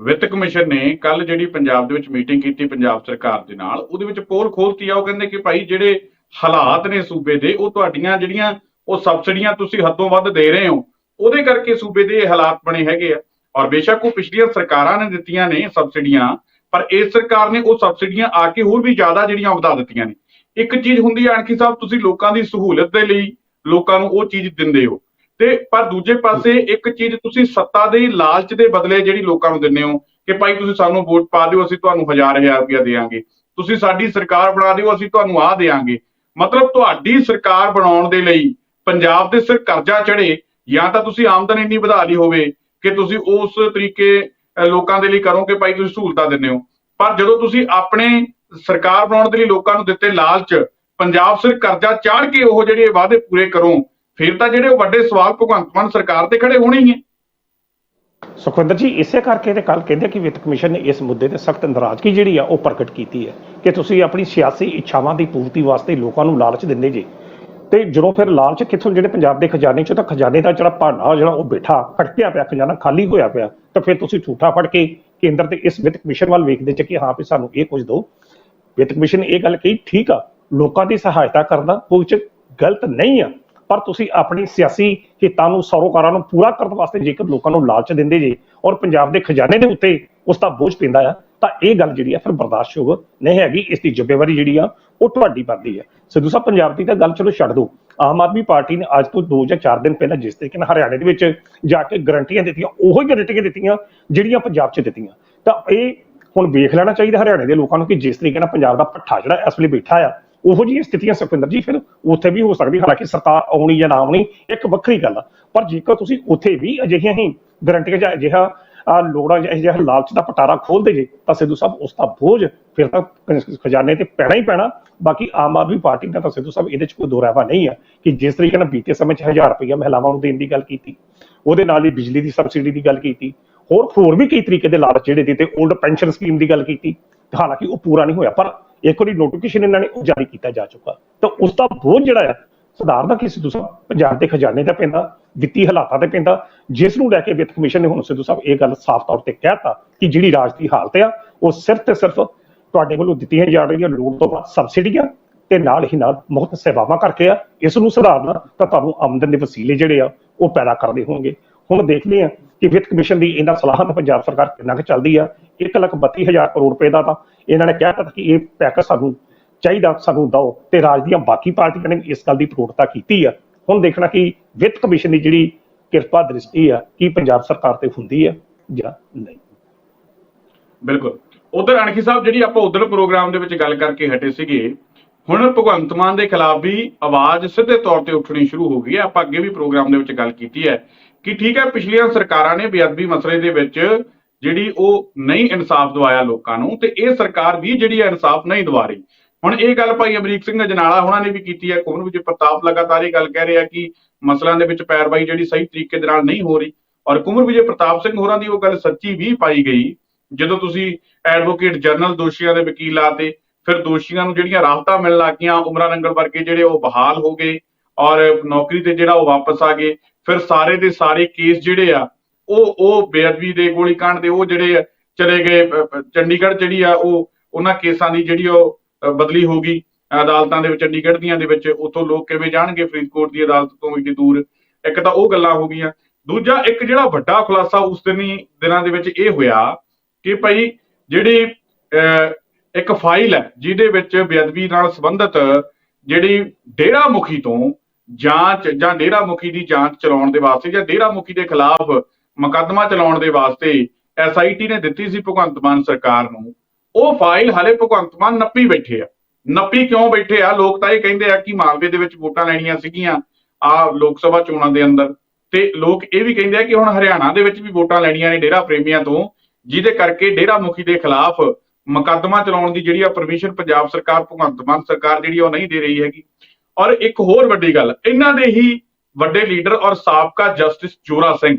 ਵਿੱਤ ਕਮਿਸ਼ਨ ਨੇ ਕੱਲ ਜਿਹੜੀ ਪੰਜਾਬ ਦੇ ਵਿੱਚ ਮੀਟਿੰਗ ਕੀਤੀ ਪੰਜਾਬ ਸਰਕਾਰ ਦੇ ਨਾਲ, ਉਹਦੇ ਵਿੱਚ ਪੋਲ ਖੋਲਤੀ ਆ। ਉਹ ਕਹਿੰਦੇ ਕਿ ਭਾਈ ਜਿਹੜੇ ਹਾਲਾਤ ਨੇ ਸੂਬੇ ਦੇ, ਉਹ ਤੁਹਾਡੀਆਂ ਜਿਹੜੀਆਂ ਉਹ ਸਬਸਿਡੀਆਂ ਤੁਸੀਂ ਹੱਦੋਂ ਵੱਧ ਦੇ ਰਹੇ ਹੋ, ਉਹਦੇ ਕਰਕੇ ਸੂਬੇ ਦੇ ਇਹ ਹਾਲਾਤ ਬਣੇ ਹੈਗੇ ਆ। ਔਰ ਬੇਸ਼ੱਕ ਉਹ ਪਿਛਲੀਆਂ ਸਰਕਾਰਾਂ ਨੇ ਦਿੱਤੀਆਂ ਨੇ ਸਬਸਿਡੀਆਂ, ਪਰ ਇਸ ਸਰਕਾਰ ਨੇ ਉਹ ਸਬਸਿਡੀਆਂ ਆ ਕੇ ਹੋਰ ਵੀ ਜ਼ਿਆਦਾ ਜਿਹੜੀਆਂ ਵਧਾ ਦਿੱਤੀਆਂ ਨੇ। ਇੱਕ ਚੀਜ਼ ਹੁੰਦੀ ਹੈ ਅਣਖੀ ਸਾਹਿਬ, ਤੁਸੀਂ ਲੋਕਾਂ ਦੀ ਸਹੂਲਤ ਦੇ ਲਈ ਲੋਕਾਂ ਨੂੰ ਉਹ ਚੀਜ਼ ਦਿੰਦੇ ਹੋ। ਤੇ ਪਰ ਦੂਜੇ ਪਾਸੇ ਇੱਕ ਚੀਜ਼ ਤੁਸੀਂ ਸੱਤਾ ਦੇ ਲਾਲਚ ਦੇ ਬਦਲੇ ਜਿਹੜੀ ਲੋਕਾਂ ਨੂੰ ਦਿੰਦੇ ਹੋ ਕਿ ਭਾਈ ਤੁਸੀਂ ਸਾਨੂੰ ਵੋਟ ਪਾ ਦਿਓ, ਅਸੀਂ ਤੁਹਾਨੂੰ ਹਜ਼ਾਰ ਹਜ਼ਾਰ ਰੁਪਇਆ ਦੇਵਾਂਗੇ। ਤੁਸੀਂ ਸਾਡੀ ਸਰਕਾਰ ਬਣਾ ਦਿਓ, ਅਸੀਂ ਤੁਹਾਨੂੰ ਆਹ ਦੇਵਾਂਗੇ। ਮਤਲਬ ਤੁਹਾਡੀ ਸਰਕਾਰ ਬਣਾਉਣ ਦੇ ਲਈ ਪੰਜਾਬ ਦੇ ਸਿਰ ਕਰਜ਼ਾ ਚੜੇ ਜਾਂ ਤਾਂ ਤੁਸੀਂ ਆਮਦਨ ਇੰਨੀ ਵਧਾ ਲਈ ਹੋਵੇ ਕਿ ਤੁਸੀਂ ਉਸ ਤਰੀਕੇ ਲੋਕਾਂ ਦੇ ਲਈ ਕਰੋ ਕਿ ਭਾਈ ਤੁਸੀਂ ਸਹੂਲਤਾਂ ਦਿੰਦੇ ਹੋ। ਪਰ ਜਦੋਂ ਤੁਸੀਂ ਆਪਣੇ ਸਰਕਾਰ ਬਣਾਉਣ ਦੇ ਲਈ ਲੋਕਾਂ ਨੂੰ ਦਿੱਤੇ ਲਾਲਚ ਪੰਜਾਬ ਸਿਰ ਕਰਜ਼ਾ ਚਾੜ ਕੇ ਉਹ ਜਿਹੜੇ ਵਾਅਦੇ ਪੂਰੇ ਕਰੋ, ਫਿਰ ਤਾਂ ਜਿਹੜੇ ਵੱਡੇ ਸਵਾਲ ਭਗਵੰਤ ਮਾਨ ਸਰਕਾਰ ਤੇ ਖੜੇ ਹੋਣੇ ਹੀ ਹੈ ਸੁਖਵਿੰਦਰ ਜੀ, ਇਸੇ ਕਰਕੇ ਤੇ ਕੱਲ ਕਹਿੰਦੇ ਕਿ ਵਿੱਤ ਕਮਿਸ਼ਨ ਨੇ ਇਸ ਮੁੱਦੇ ਤੇ ਸਖਤ ਨਾਰਾਜ਼ਗੀ ਜਿਹੜੀ ਆ, ਉਹ ਪ੍ਰਗਟ ਕੀਤੀ ਹੈ ਕਿ ਤੁਸੀਂ ਆਪਣੀ ਸਿਆਸੀ ਇੱਛਾਵਾਂ ਦੀ ਪੂਰਤੀ ਵਾਸਤੇ ਲੋਕਾਂ ਨੂੰ ਲਾਲਚ ਦਿੰਦੇ ਜੇ। ਤੇ ਜਦੋਂ ਫਿਰ ਲਾਲਚ ਕਿੱਥੋਂ, ਜਿਹੜੇ ਪੰਜਾਬ ਦੇ ਖਜ਼ਾਨੇ ਚੋਂ, ਤਾਂ ਖਜ਼ਾਨੇ ਦਾ ਜਿਹੜਾ ਭਾਂਡਾ, ਜਿਹੜਾ ਉਹ ਬੈਠਾ, ਖੜਕਿਆ ਪਿਆ, ਖਜ਼ਾਨਾ ਖਾਲੀ ਹੋਇਆ ਪਿਆ, ਤਾਂ ਫਿਰ ਤੁਸੀਂ ਝੂਠਾ ਫੜ ਕੇ ਕੇਂਦਰ ਤੇ ਇਸ ਵਿੱਤ ਕਮਿਸ਼ਨ ਵੱਲ ਵੇਖਦੇ ਚ ਕਿ ਹਾਂ ਵੀ ਸਾਨੂੰ ਇਹ ਕੁਝ ਦਿਓ ਵਿੱਤ ਕਮਿਸ਼ਨ ਇਹ ਗੱਲ ਕਹੀ, ਠੀਕ ਆ ਲੋਕਾਂ ਦੀ ਸਹਾਇਤਾ ਕਰਨਾ ਕੋਈ ਚ ਗਲਤ ਨਹੀਂ ਆ। ਪਰ ਤੁਸੀਂ ਆਪਣੀ ਸਿਆਸੀ ਹਿੱਤਾਂ ਨੂੰ, ਸਰੋਕਾਰਾਂ ਨੂੰ ਪੂਰਾ ਕਰਨ ਵਾਸਤੇ ਜੇਕਰ ਲੋਕਾਂ ਨੂੰ ਲਾਲਚ ਦਿੰਦੇ ਜੇ ਔਰ ਪੰਜਾਬ ਦੇ ਖਜ਼ਾਨੇ ਦੇ ਉੱਤੇ ਉਸ ਦਾ ਬੋਝ ਪੈਂਦਾ ਆ, ਤਾਂ ਇਹ ਗੱਲ ਜਿਹੜੀ ਆ ਫਿਰ ਬਰਦਾਸ਼ਤਯੋਗ ਨਹੀਂ ਹੈਗੀ। ਇਸ ਦੀ ਜ਼ਿੰਮੇਵਾਰੀ ਜਿਹੜੀ ਆ, ਉਹ ਤੁਹਾਡੀ ਬਣਦੀ ਆ। ਸਿੱਧੂ ਸਾਹਿਬ, ਪੰਜਾਬ ਦੀ ਤਾਂ ਗੱਲ ਚਲੋ ਛੱਡ ਦਿਓ। ਆਮ ਆਦਮੀ ਪਾਰਟੀ ਨੇ ਅੱਜ ਤੋਂ 2 ਜਾਂ 4 ਦਿਨ ਪਹਿਲਾਂ ਜਿਸ ਤਰੀਕੇ ਨਾਲ ਹਰਿਆਣੇ ਦੇ ਵਿੱਚ ਜਾ ਕੇ ਗਰੰਟੀਆਂ ਦਿੱਤੀਆਂ, ਉਹੀ ਗਰੰਟੀਆਂ ਦਿੱਤੀਆਂ, ਜਿਹੜੀਆਂ ਪੰਜਾਬ 'ਚ ਦਿੱਤੀਆਂ। ਤਾਂ ਇਹ ਹੁਣ ਵੇਖ ਲੈਣਾ ਚਾਹੀਦਾ ਹਰਿਆਣੇ ਦੇ ਲੋਕਾਂ ਨੂੰ ਕਿ ਜਿਸ ਤਰੀਕੇ ਨਾਲ ਪੰਜਾਬ ਦਾ ਪੱਠਾ ਜਿਹੜਾ ਇਸ ਵੇਲੇ ਬੈਠਾ ਆ ਉਹੋ ਜਿਹੀਆਂ ਸਥਿਤੀਆਂ ਸੁਖਵਿੰਦਰ ਜੀ, ਫਿਰ ਉੱਥੇ ਵੀ ਹੋ ਸਕਦੀ ਹਾਲਾਂਕਿ ਸਰਕਾਰ ਆਉਣੀ ਜਾਂ ਨਾ ਆਉਣੀ ਇੱਕ ਵੱਖਰੀ ਗੱਲ ਆ। ਪਰ ਜੇਕਰ ਤੁਸੀਂ ਉੱਥੇ ਵੀ ਅਜਿਹੀਆਂ ਹੀ ਗਰੰਟੀਆਂ ਜਾਂ ਅਜਿਹਾ ਆ ਲੋੜਾਂ ਜਾਂ ਅਜਿਹਾ ਲਾਲਚ ਦਾ ਪਟਾਰਾ ਖੋਲਦੇ ਜੇ, ਤਾਂ ਸਿੱਧੂ ਸਾਹਿਬ ਉਸ ਦਾ ਬੋਝ ਫਿਰ ਤਾਂ ਖਜ਼ਾਨੇ ਤੇ ਪੈਣਾ ਹੀ ਪੈਣਾ। ਬਾਕੀ ਆਮ ਆਦਮੀ ਪਾਰਟੀ ਦਾ ਤਾਂ ਸਿੱਧੂ ਸਾਹਿਬ ਇਹਦੇ ਚ ਕੋਈ ਦੋਰਾਵਾ ਨਹੀਂ ਆ ਕਿ ਜਿਸ ਤਰੀਕੇ ਨਾਲ ਬੀਤੇ ਸਮੇਂ ਚ 1000 ਰੁਪਇਆ ਮਹਿਲਾਵਾਂ ਨੂੰ ਦੇਣ ਦੀ ਗੱਲ ਕੀਤੀ, ਉਹਦੇ ਨਾਲ ਹੀ ਬਿਜਲੀ ਦੀ ਸਬਸਿਡੀ ਦੀ ਗੱਲ ਕੀਤੀ, ਹੋਰ ਹੋਰ ਵੀ ਕਈ ਤਰੀਕੇ ਦੇ ਲਾਲਚ ਜਿਹੜੇ ਦਿੱਤੇ 올ਡ ਪੈਨਸ਼ਨ ਸਕੀਮ ਦੀ ਗੱਲ ਕੀਤੀ। ਹਾਲਾਂਕਿ ਉਹ ਪੂਰਾ ਨਹੀਂ ਹੋਇਆ, ਪਰ ਇੱਕ ਵਾਰੀ ਨੋਟੀਫਿਕੇਸ਼ਨ ਇਹਨਾਂ ਨੇ ਉਹ ਜਾਰੀ ਕੀਤਾ ਜਾ ਚੁੱਕਾ। ਤਾਂ ਉਸ ਦਾ ਬੋਝ ਜਿਹੜਾ ਆ, ਸੁਧਾਰ ਦਾ ਕੀ ਸਿੱਧੂ ਸਾਹਿਬ? ਪੰਜਾਬ ਦੇ ਖਜ਼ਾਨੇ ਤੇ ਪੈਂਦਾ, ਵਿੱਤੀ ਹਾਲਾਤਾਂ ਤੇ ਪੈਂਦਾ, ਜਿਸ ਨੂੰ ਲੈ ਕੇ ਵਿੱਤ ਕਮਿਸ਼ਨ ਨੇ ਹੁਣ ਸਿੱਧੂ ਸਾਹਿਬ ਇਹ ਗੱਲ ਸਾਫ਼ ਤੌਰ ਤੇ ਕਹਿਤਾ ਕਿ ਜਿਹੜੀ ਰਾਜ ਦੀ ਹਾਲਤ ਆ, ਉਹ ਸਿਰਫ ਤੇ ਸਿਰਫ ਤੁਹਾਡੇ ਵੱਲੋਂ ਦਿੱਤੀਆਂ ਜਾ ਰਹੀਆਂ ਲੋੜ ਤੋਂ ਬਾਅਦ ਸਬਸਿਡੀਆਂ ਤੇ ਨਾਲ ਹੀ ਨਾਲ ਮੁਫਤ ਸੇਵਾਵਾਂ ਕਰਕੇ ਆ, ਇਸ ਨੂੰ ਸੁਧਾਰਨਾ ਤਾਂ ਤੁਹਾਨੂੰ ਆਮਦਨ ਦੇ ਵਸੀਲੇ ਜਿਹੜੇ ਆ, ਉਹ ਪੈਦਾ ਕਰਦੇ ਹੋਣਗੇ। ਹੁਣ ਦੇਖਦੇ ਆ ਕਿ ਵਿੱਤ ਕਮਿਸ਼ਨ ਦੀ ਇਹਨਾਂ ਸਲਾਹਾਂ ਪੰਜਾਬ ਸਰਕਾਰ ਕਿੰਨਾ ਕੁ ਚੱਲਦੀ ਆ? 132000 ਕਰੋੜ ਰੁਪਏ ਦਾ ਤਾਂ ਇਹਨਾਂ ਨੇ ਕਹਿ ਕਿ ਇਹ ਪੈਕੇਜ ਸਾਨੂੰ ਚਾਹੀਦਾ, ਸਾਨੂੰ ਦਿਓ ਤੇ ਰਾਜ ਦੀਆਂ ਬਾਕੀ ਪਾਰਟੀਆਂ ਨੇ ਇਸ ਗੱਲ ਦੀ ਪ੍ਰੋੜਤਾ ਕੀਤੀ ਆ। ਹੁਣ ਦੇਖਣਾ ਕਿ ਵਿੱਤ ਕਮਿਸ਼ਨ ਦੀ ਜਿਹੜੀ ਕਿਰਪਾ ਦ੍ਰਿਸ਼ਟੀ ਆ, ਕੀ ਪੰਜਾਬ ਸਰਕਾਰ ਤੇ ਹੁੰਦੀ ਆ ਜਾਂ ਨਹੀਂ? ਬਿਲਕੁਲ। ਉਧਰ ਅਣਖੀ ਸਾਹਿਬ, ਜਿਹੜੀ ਆਪਾਂ ਉਧਰ ਪ੍ਰੋਗਰਾਮ ਦੇ ਵਿੱਚ ਗੱਲ ਕਰਕੇ ਹਟੇ ਸੀਗੇ ਹੁਣ ਭਗਵੰਤ ਮਾਨ ਦੇ ਖਿਲਾਫ ਵੀ ਆਵਾਜ਼ ਸਿੱਧੇ ਤੌਰ ਤੇ ਉੱਠਣੀ ਸ਼ੁਰੂ ਹੋ ਗਈ ਹੈ। ਆਪਾਂ ਅੱਗੇ ਵੀ ਪ੍ਰੋਗਰਾਮ ਦੇ ਵਿੱਚ ਗੱਲ ਕੀਤੀ ਹੈ ਕਿ ਠੀਕ ਹੈ, ਪਿਛਲੀਆਂ ਸਰਕਾਰਾਂ ਨੇ ਬੇਅਦਬੀ ਮਸਲੇ ਦੇ ਵਿੱਚ ਜਿਹੜੀ ਉਹ ਨਹੀਂ ਇਨਸਾਫ ਦਵਾਇਆ ਲੋਕਾਂ ਨੂੰ ਤੇ ਇਹ ਸਰਕਾਰ ਵੀ ਜਿਹੜੀ ਹੈ ਇਨਸਾਫ ਨਹੀਂ ਦਵਾ ਰਹੀ। ਹੁਣ ਇਹ ਗੱਲ ਭਾਈ ਅਮਰੀਕ ਸਿੰਘ ਅਜਨਾਲਾ ਉਹਨਾਂ ਨੇ ਵੀ ਕੀਤੀ ਹੈ। ਕੁਮਰ ਵਿਜੇ ਪ੍ਰਤਾਪ ਲਗਾਤਾਰ ਇਹ ਗੱਲ ਕਹਿ ਰਿਹਾ ਕਿ ਮਸਲਿਆਂ ਦੇ ਵਿੱਚ ਪੈਰਵਾਈ ਜਿਹੜੀ ਸਹੀ ਤਰੀਕੇ ਦੇ ਨਾਲ ਨਹੀਂ ਹੋ ਰਹੀ। ਔਰ ਕੁਮਰ ਵਿਜੇ ਪ੍ਰਤਾਪ ਸਿੰਘ ਹੋਰਾਂ ਦੀ ਉਹ ਗੱਲ ਸੱਚੀ ਵੀ ਪਾਈ ਗਈ। ਜਦੋਂ ਤੁਸੀਂ ਐਡਵੋਕੇਟ ਜਨਰਲ ਦੋਸ਼ੀਆਂ ਦੇ ਵਕੀਲ ਆ ਤੇ ਫਿਰ ਦੋਸ਼ੀਆਂ ਨੂੰ ਜਿਹੜੀਆਂ ਰਾਹਤਾਂ ਮਿਲਣ ਲੱਗੀਆਂ ਉਮਰਾਂ ਨੰਗਲ ਵਰਗੇ ਜਿਹੜੇ ਉਹ ਬਹਾਲ ਹੋ ਗਏ ਔਰ ਨੌਕਰੀ ਤੇ ਜਿਹੜਾ ਉਹ ਵਾਪਸ ਆ ਗਏ ਫਿਰ ਸਾਰੇ ਦੇ ਸਾਰੇ ਕੇਸ ਜਿਹੜੇ ਆ ਉਹ ਉਹ ਬੇਅਦਬੀ ਦੇ ਗੋਲੀकांड ਦੇ ਉਹ ਜਿਹੜੇ ਚਲੇ ਗਏ ਚੰਡੀਗੜ੍ਹ ਜਿਹੜੀ ਆ ਉਹ ਉਹਨਾਂ ਕੇਸਾਂ ਦੀ ਜਿਹੜੀ ਉਹ ਬਦਲੀ ਹੋ ਗਈ ਅਦਾਲਤਾਂ ਦੇ ਵਿੱਚ ਚੰਡੀਗੜ੍ਹ ਦੀਆਂ ਦੇ ਵਿੱਚ ਉਥੋਂ ਲੋਕ ਕਿਵੇਂ ਜਾਣਗੇ ਫਰੀਦਕੋਟ ਦੀ ਅਦਾਲਤ ਤੋਂ ਇੰਨੀ ਦੂਰ? ਇੱਕ ਤਾਂ ਉਹ ਗੱਲਾਂ ਹੋ ਗਈਆਂ। ਦੂਜਾ ਇੱਕ ਜਿਹੜਾ ਵੱਡਾ ਖੁਲਾਸਾ ਉਸ ਦਿਨੀ ਦਿਨਾਂ ਦੇ ਵਿੱਚ ਇਹ ਹੋਇਆ ਕਿ ਭਾਈ ਜਿਹੜੀ ਅਹ, ਇੱਕ ਫਾਈਲ ਹੈ, ਜਿਹਦੇ ਵਿੱਚ ਬੇਅਦਬੀ ਨਾਲ ਸੰਬੰਧਿਤ ਜਿਹੜੀ ਡੇਰਾ ਮੁਖੀ ਤੋਂ ਜਾਂਚ ਜਾਂ ਡੇਰਾ ਮੁਖੀ ਦੀ ਜਾਂਚ ਚਲਾਉਣ ਦੇ ਵਾਸਤੇ ਜਾਂ ਡੇਰਾ ਮੁਖੀ ਦੇ ਖਿਲਾਫ ਮੁਕੱਦਮਾ ਚਲਾਉਣ ਦੇ ਵਾਸਤੇ ਐਸਆਈਟੀ ਨੇ ਦਿੱਤੀ ਸੀ ਭਗਵੰਤ ਮਾਨ ਸਰਕਾਰ ਨੂੰ। ਉਹ ਫਾਈਲ ਹਲੇ ਭਗਵੰਤ ਮਾਨ ਨੱਪੀ ਬੈਠੇ ਆ। ਨੱਪੀ ਕਿਉਂ ਬੈਠੇ ਆ? ਲੋਕ ਤਾਂ ਇਹ ਕਹਿੰਦੇ ਆ ਕਿ ਮਾਲਵੇ ਦੇ ਵਿੱਚ ਵੋਟਾਂ ਲੈਣੀਆਂ ਸੀਗੀਆਂ ਆ ਲੋਕ ਸਭਾ ਚੋਣਾਂ ਦੇ ਅੰਦਰ। ਤੇ ਲੋਕ ਇਹ ਵੀ ਕਹਿੰਦੇ ਆ ਕਿ ਹੁਣ ਹਰਿਆਣਾ ਦੇ ਵਿੱਚ ਵੀ ਵੋਟਾਂ ਲੈਣੀਆਂ ਨੇ ਡੇਰਾ ਪ੍ਰੇਮੀਆਂ ਤੋਂ, ਜਿਹਦੇ ਕਰਕੇ ਡੇਰਾ ਮੁਖੀ ਦੇ ਖਿਲਾਫ ਮੁਕੱਦਮਾ ਚਲਾਉਣ ਦੀ ਜਿਹੜੀ ਆ ਪਰਮਿਸ਼ਨ ਪੰਜਾਬ ਸਰਕਾਰ, ਭਗਵੰਤ ਮਾਨ ਸਰਕਾਰ ਜਿਹੜੀ ਉਹ ਨਹੀਂ ਦੇ ਰਹੀ ਹੈਗੀ। ਔਰ ਇੱਕ ਹੋਰ ਵੱਡੀ ਗੱਲ, ਇਹਨਾਂ ਦੇ ਹੀ ਵੱਡੇ ਲੀਡਰ ਔਰ ਸਾਬਕਾ ਜਸਟਿਸ ਜੋਰਾ ਸਿੰਘ,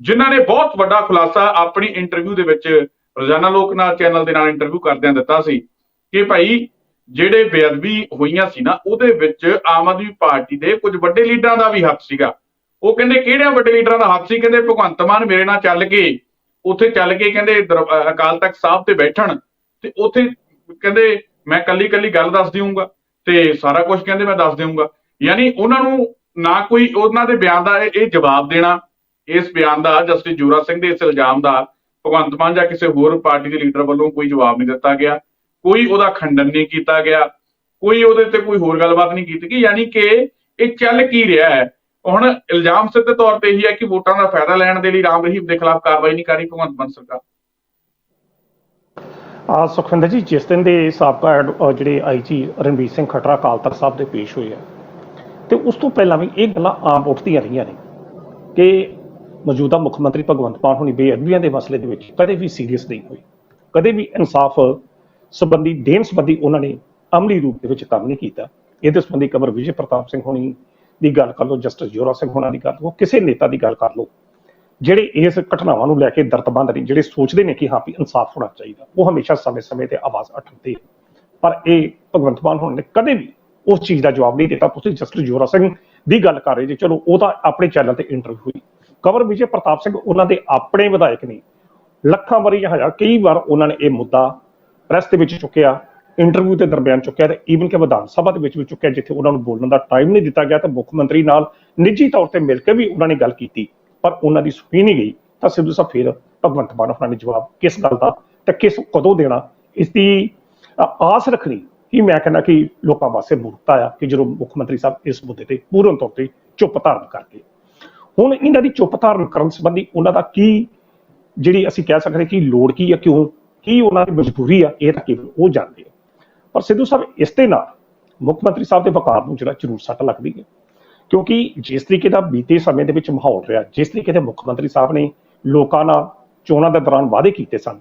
ਜਿਨ੍ਹਾਂ ਨੇ ਬਹੁਤ ਵੱਡਾ ਖੁਲਾਸਾ ਆਪਣੀ ਇੰਟਰਵਿਊ ਦੇ ਵਿੱਚ ਰੋਜ਼ਾਨਾ ਲੋਕਨਾਥ ਚੈਨਲ ਦੇ ਨਾਲ ਇੰਟਰਵਿਊ ਕਰਦਿਆਂ ਦਿੱਤਾ ਸੀ ਕਿ ਭਾਈ ਜਿਹੜੇ ਬੇਅਦਬੀ ਹੋਈਆਂ ਸੀ ਨਾ, ਉਹਦੇ ਵਿੱਚ ਆਮ ਆਦਮੀ ਪਾਰਟੀ ਦੇ ਕੁਝ ਵੱਡੇ ਲੀਡਰਾਂ ਦਾ ਵੀ ਹੱਥ ਸੀਗਾ। ਉਹ ਕਹਿੰਦੇ ਕਿਹੜਿਆਂ ਵੱਡੇ ਲੀਡਰਾਂ ਦਾ ਹੱਥ ਸੀ? ਕਹਿੰਦੇ ਭਗਵੰਤ ਮਾਨ ਮੇਰੇ ਨਾਲ ਚੱਲ ਕੇ, ਉੱਥੇ ਚੱਲ ਕੇ ਕਹਿੰਦੇ ਦਰ- ਅਕਾਲ ਤਖਤ ਸਾਹਿਬ ਤੇ ਬੈਠਣ। ਤੇ ਉੱਥੇ ਕਹਿੰਦੇ, ਮੈਂ ਕੱਲੀ ਕੱਲੀ ਗੱਲ ਦੱਸ ਦਿਉਂਗਾ ਤੇ ਸਾਰਾ ਕੁਝ ਕਹਿੰਦੇ ਮੈਂ ਦੱਸ ਦਿਉਂਗਾ ਯਾਨੀ ਉਹਨਾਂ ਨੂੰ ਨਾ ਕੋਈ ਉਹਨਾਂ ਦੇ ਬਿਆਨ ਦਾ ਇਹ ਇਹ ਜਵਾਬ ਦੇਣਾ, ਇਸ ਬਿਆਨ ਦਾ ਜਸਟਿਸ ਜੋਰਾ ਸਿੰਘ ਦੇ ਇਸ ਇਲਜ਼ਾਮ ਦਾ, ਭਗਵੰਤ ਮਾਨ ਜਾਂ ਕਿਸੇ ਹੋਰ ਪਾਰਟੀ ਦੇ ਲੀਡਰ ਵੱਲੋਂ ਕੋਈ ਜਵਾਬ ਨਹੀਂ ਦਿੱਤਾ ਗਿਆ, ਕੋਈ ਉਹਦਾ ਖੰਡਨ ਨਹੀਂ ਕੀਤਾ ਗਿਆ, ਕੋਈ ਉਹਦੇ ਤੇ ਕੋਈ ਹੋਰ ਗੱਲਬਾਤ ਨਹੀਂ ਕੀਤੀ ਗਈ। ਯਾਨੀ ਕਿ ਇਹ ਚੱਲ ਕੀ ਰਿਹਾ ਹੈ? ਹੁਣ ਇਲਜ਼ਾਮ ਸਿੱਧੇ ਤੌਰ ਤੇ ਇਹੀ ਹੈ ਕਿ ਵੋਟਾਂ ਦਾ ਫਾਇਦਾ ਲੈਣ ਦੇ ਲਈ ਰਾਮ ਰਹੀਮ ਦੇ ਖਿਲਾਫ ਕਾਰਵਾਈ ਨਹੀਂ ਕਰ ਰਹੀ ਭਗਵੰਤ ਮਾਨ ਸਰਕਾਰ। ਆ ਸੁਖਵਿੰਦਰ ਜੀ, ਜਿਸ ਦਿਨ ਦੇ ਸਾਬਕਾ ਐਡ- ਅਹ ਜਿਹੜੇ ਆਈਜੀ ਰਣਵੀਰ ਸਿੰਘ ਖਟਰਾ ਅਕਾਲ ਤਖਤ ਸਾਹਿਬ ਦੇ ਪੇਸ਼ ਹੋਏ ਆ, ਤੇ ਉਸ ਤੋਂ ਪਹਿਲਾਂ ਵੀ ਇਹ ਗੱਲਾਂ ਆਮ ਉੱਠਦੀਆਂ ਰਹੀਆਂ ਨੇ ਕਿ ਮੌਜੂਦਾ ਮੁੱਖ ਮੰਤਰੀ ਭਗਵੰਤ ਮਾਨ ਹੁਣੀ ਬੇਅਦਬੀਆਂ ਦੇ ਮਸਲੇ ਦੇ ਵਿੱਚ ਕਦੇ ਵੀ ਸੀਰੀਅਸ ਨਹੀਂ ਹੋਏ, ਕਦੇ ਵੀ ਇਨਸਾਫ ਸੰਬੰਧੀ, ਦੇਣ ਸੰਬੰਧੀ ਉਹਨਾਂ ਨੇ ਅਮਲੀ ਰੂਪ ਦੇ ਵਿੱਚ ਕੰਮ ਨਹੀਂ ਕੀਤਾ। ਇਹਦੇ ਸੰਬੰਧੀ ਕਮਰ ਵਿਜੇ ਪ੍ਰਤਾਪ ਸਿੰਘ ਹੋਣੀ ਦੀ ਗੱਲ ਕਰ ਲਓ, ਜਸਟਿਸ ਜੋਰਾ ਸਿੰਘ ਹੋਣਾ ਦੀ ਗੱਲ ਲਓ, ਕਿਸੇ ਨੇਤਾ ਦੀ ਗੱਲ ਕਰ ਲਓ ਜਿਹੜੇ ਇਸ ਘਟਨਾਵਾਂ ਨੂੰ ਲੈ ਕੇ ਦਰਦਮੰਦ ਨੇ, ਜਿਹੜੇ ਸੋਚਦੇ ਨੇ ਕਿ ਹਾਂ ਵੀ ਇਨਸਾਫ ਹੋਣਾ ਚਾਹੀਦਾ, ਉਹ ਹਮੇਸ਼ਾ ਸਮੇਂ-ਸਮੇਂ ਤੇ ਆਵਾਜ਼ ਉਠਾਉਂਦੇ ਪਰ ਇਹ ਭਗਵੰਤ ਮਾਨ ਹੋਣ ਨੇ ਕਦੇ ਵੀ ਉਸ ਚੀਜ਼ ਦਾ ਜਵਾਬ ਨਹੀਂ ਦਿੱਤਾ। ਤੁਸੀਂ ਜਸਟਿਸ ਜੋਰਾ ਸਿੰਘ ਦੀ ਗੱਲ ਕਰ ਰਹੇ ਜੇ, ਚਲੋ ਉਹ ਤਾਂ ਆਪਣੇ ਚੈਨਲ ਤੇ ਇੰਟਰਵਿਊ ਹੋਈ। ਕਵਰ ਵਿਜੇ ਪ੍ਰਤਾਪ ਸਿੰਘ ਉਹਨਾਂ ਦੇ ਆਪਣੇ ਵਿਧਾਇਕ ਨੇ। ਲੱਖਾਂ ਵਾਰੀ ਜਾਂ ਹਜ਼ਾਰ, ਕਈ ਵਾਰ ਉਹਨਾਂ ਨੇ ਇਹ ਮੁੱਦਾ ਪ੍ਰੈਸ ਦੇ ਵਿੱਚ ਚੁੱਕਿਆ ਇੰਟਰਵਿਊ ਦੇ ਦਰਮਿਆਨ ਚੁੱਕਿਆ ਤੇ ਈਵਨ ਕਿ ਵਿਧਾਨ ਸਭਾ ਦੇ ਵਿੱਚ ਵੀ ਚੁੱਕਿਆ, ਜਿੱਥੇ ਉਹਨਾਂ ਨੂੰ ਬੋਲਣ ਦਾ ਟਾਈਮ ਨਹੀਂ ਦਿੱਤਾ ਗਿਆ ਤਾਂ ਮੁੱਖ ਮੰਤਰੀ ਨਾਲ ਨਿੱਜੀ ਤੌਰ ਤੇ ਮਿਲ ਕੇ ਵੀ ਉਹਨਾਂ ਨੇ ਗੱਲ ਕੀਤੀ। ਪਰ ਉਹਨਾਂ ਦੀ ਸੁਣੀ ਨਹੀਂ ਗਈ, ਤਾਂ ਸਿੱਧੂ ਸਾਹਿਬ ਫਿਰ ਭਗਵੰਤ ਮਾਨ ਉਹਨਾਂ ਨੇ ਜਵਾਬ ਕਿਸ ਗੱਲ ਦਾ ਤੇ ਕਿਸ ਕਦੋਂ ਦੇਣਾ? ਇਸ ਦੀ ਆਸ ਰੱਖਣੀ ਕਿ ਮੈਂ ਕਹਿੰਦਾ ਕਿ ਲੋਕਾਂ ਵਾਸਤੇ ਮੂਰਖਤਾ ਆ ਕਿ ਜਦੋਂ ਮੁੱਖ ਮੰਤਰੀ ਸਾਹਿਬ ਇਸ ਮੁੱਦੇ ਤੇ ਪੂਰਨ ਤੌਰ ਤੇ ਚੁੱਪ ਧਾਰਨ ਕਰਕੇ। ਹੁਣ ਇਹਨਾਂ ਦੀ ਚੁੱਪ ਧਾਰਨ ਕਰਨ ਸੰਬੰਧੀ ਉਹਨਾਂ ਦਾ ਕੀ ਜਿਹੜੀ ਅਸੀਂ ਕਹਿ ਸਕਦੇ ਕਿ ਲੋੜ ਕੀ ਆ, ਕਿਉਂ? ਕੀ ਉਹਨਾਂ ਦੀ ਮਜਬੂਰੀ ਆ, ਇਹ ਤਾਂ ਕੇਵਲ ਉਹ ਜਾਣਦੇ ਆ। ਪਰ ਸਿੱਧੂ ਸਾਹਿਬ ਇਸ ਦੇ ਨਾਲ ਮੁੱਖ ਮੰਤਰੀ ਸਾਹਿਬ ਦੇ ਵਕਾਰ ਨੂੰ ਜਿਹੜਾ ਜ਼ਰੂਰ ਸੱਟ ਲੱਗਦੀ ਹੈ। ਕਿਉਂਕਿ ਜਿਸ ਤਰੀਕੇ ਦਾ ਬੀਤੇ ਸਮੇਂ ਦੇ ਵਿੱਚ ਮਾਹੌਲ ਰਿਹਾ, ਜਿਸ ਤਰੀਕੇ ਦੇ ਮੁੱਖ ਮੰਤਰੀ ਸਾਹਿਬ ਨੇ ਲੋਕਾਂ ਨਾਲ ਚੋਣਾਂ ਦੇ ਦੌਰਾਨ ਵਾਅਦੇ ਕੀਤੇ ਸਨ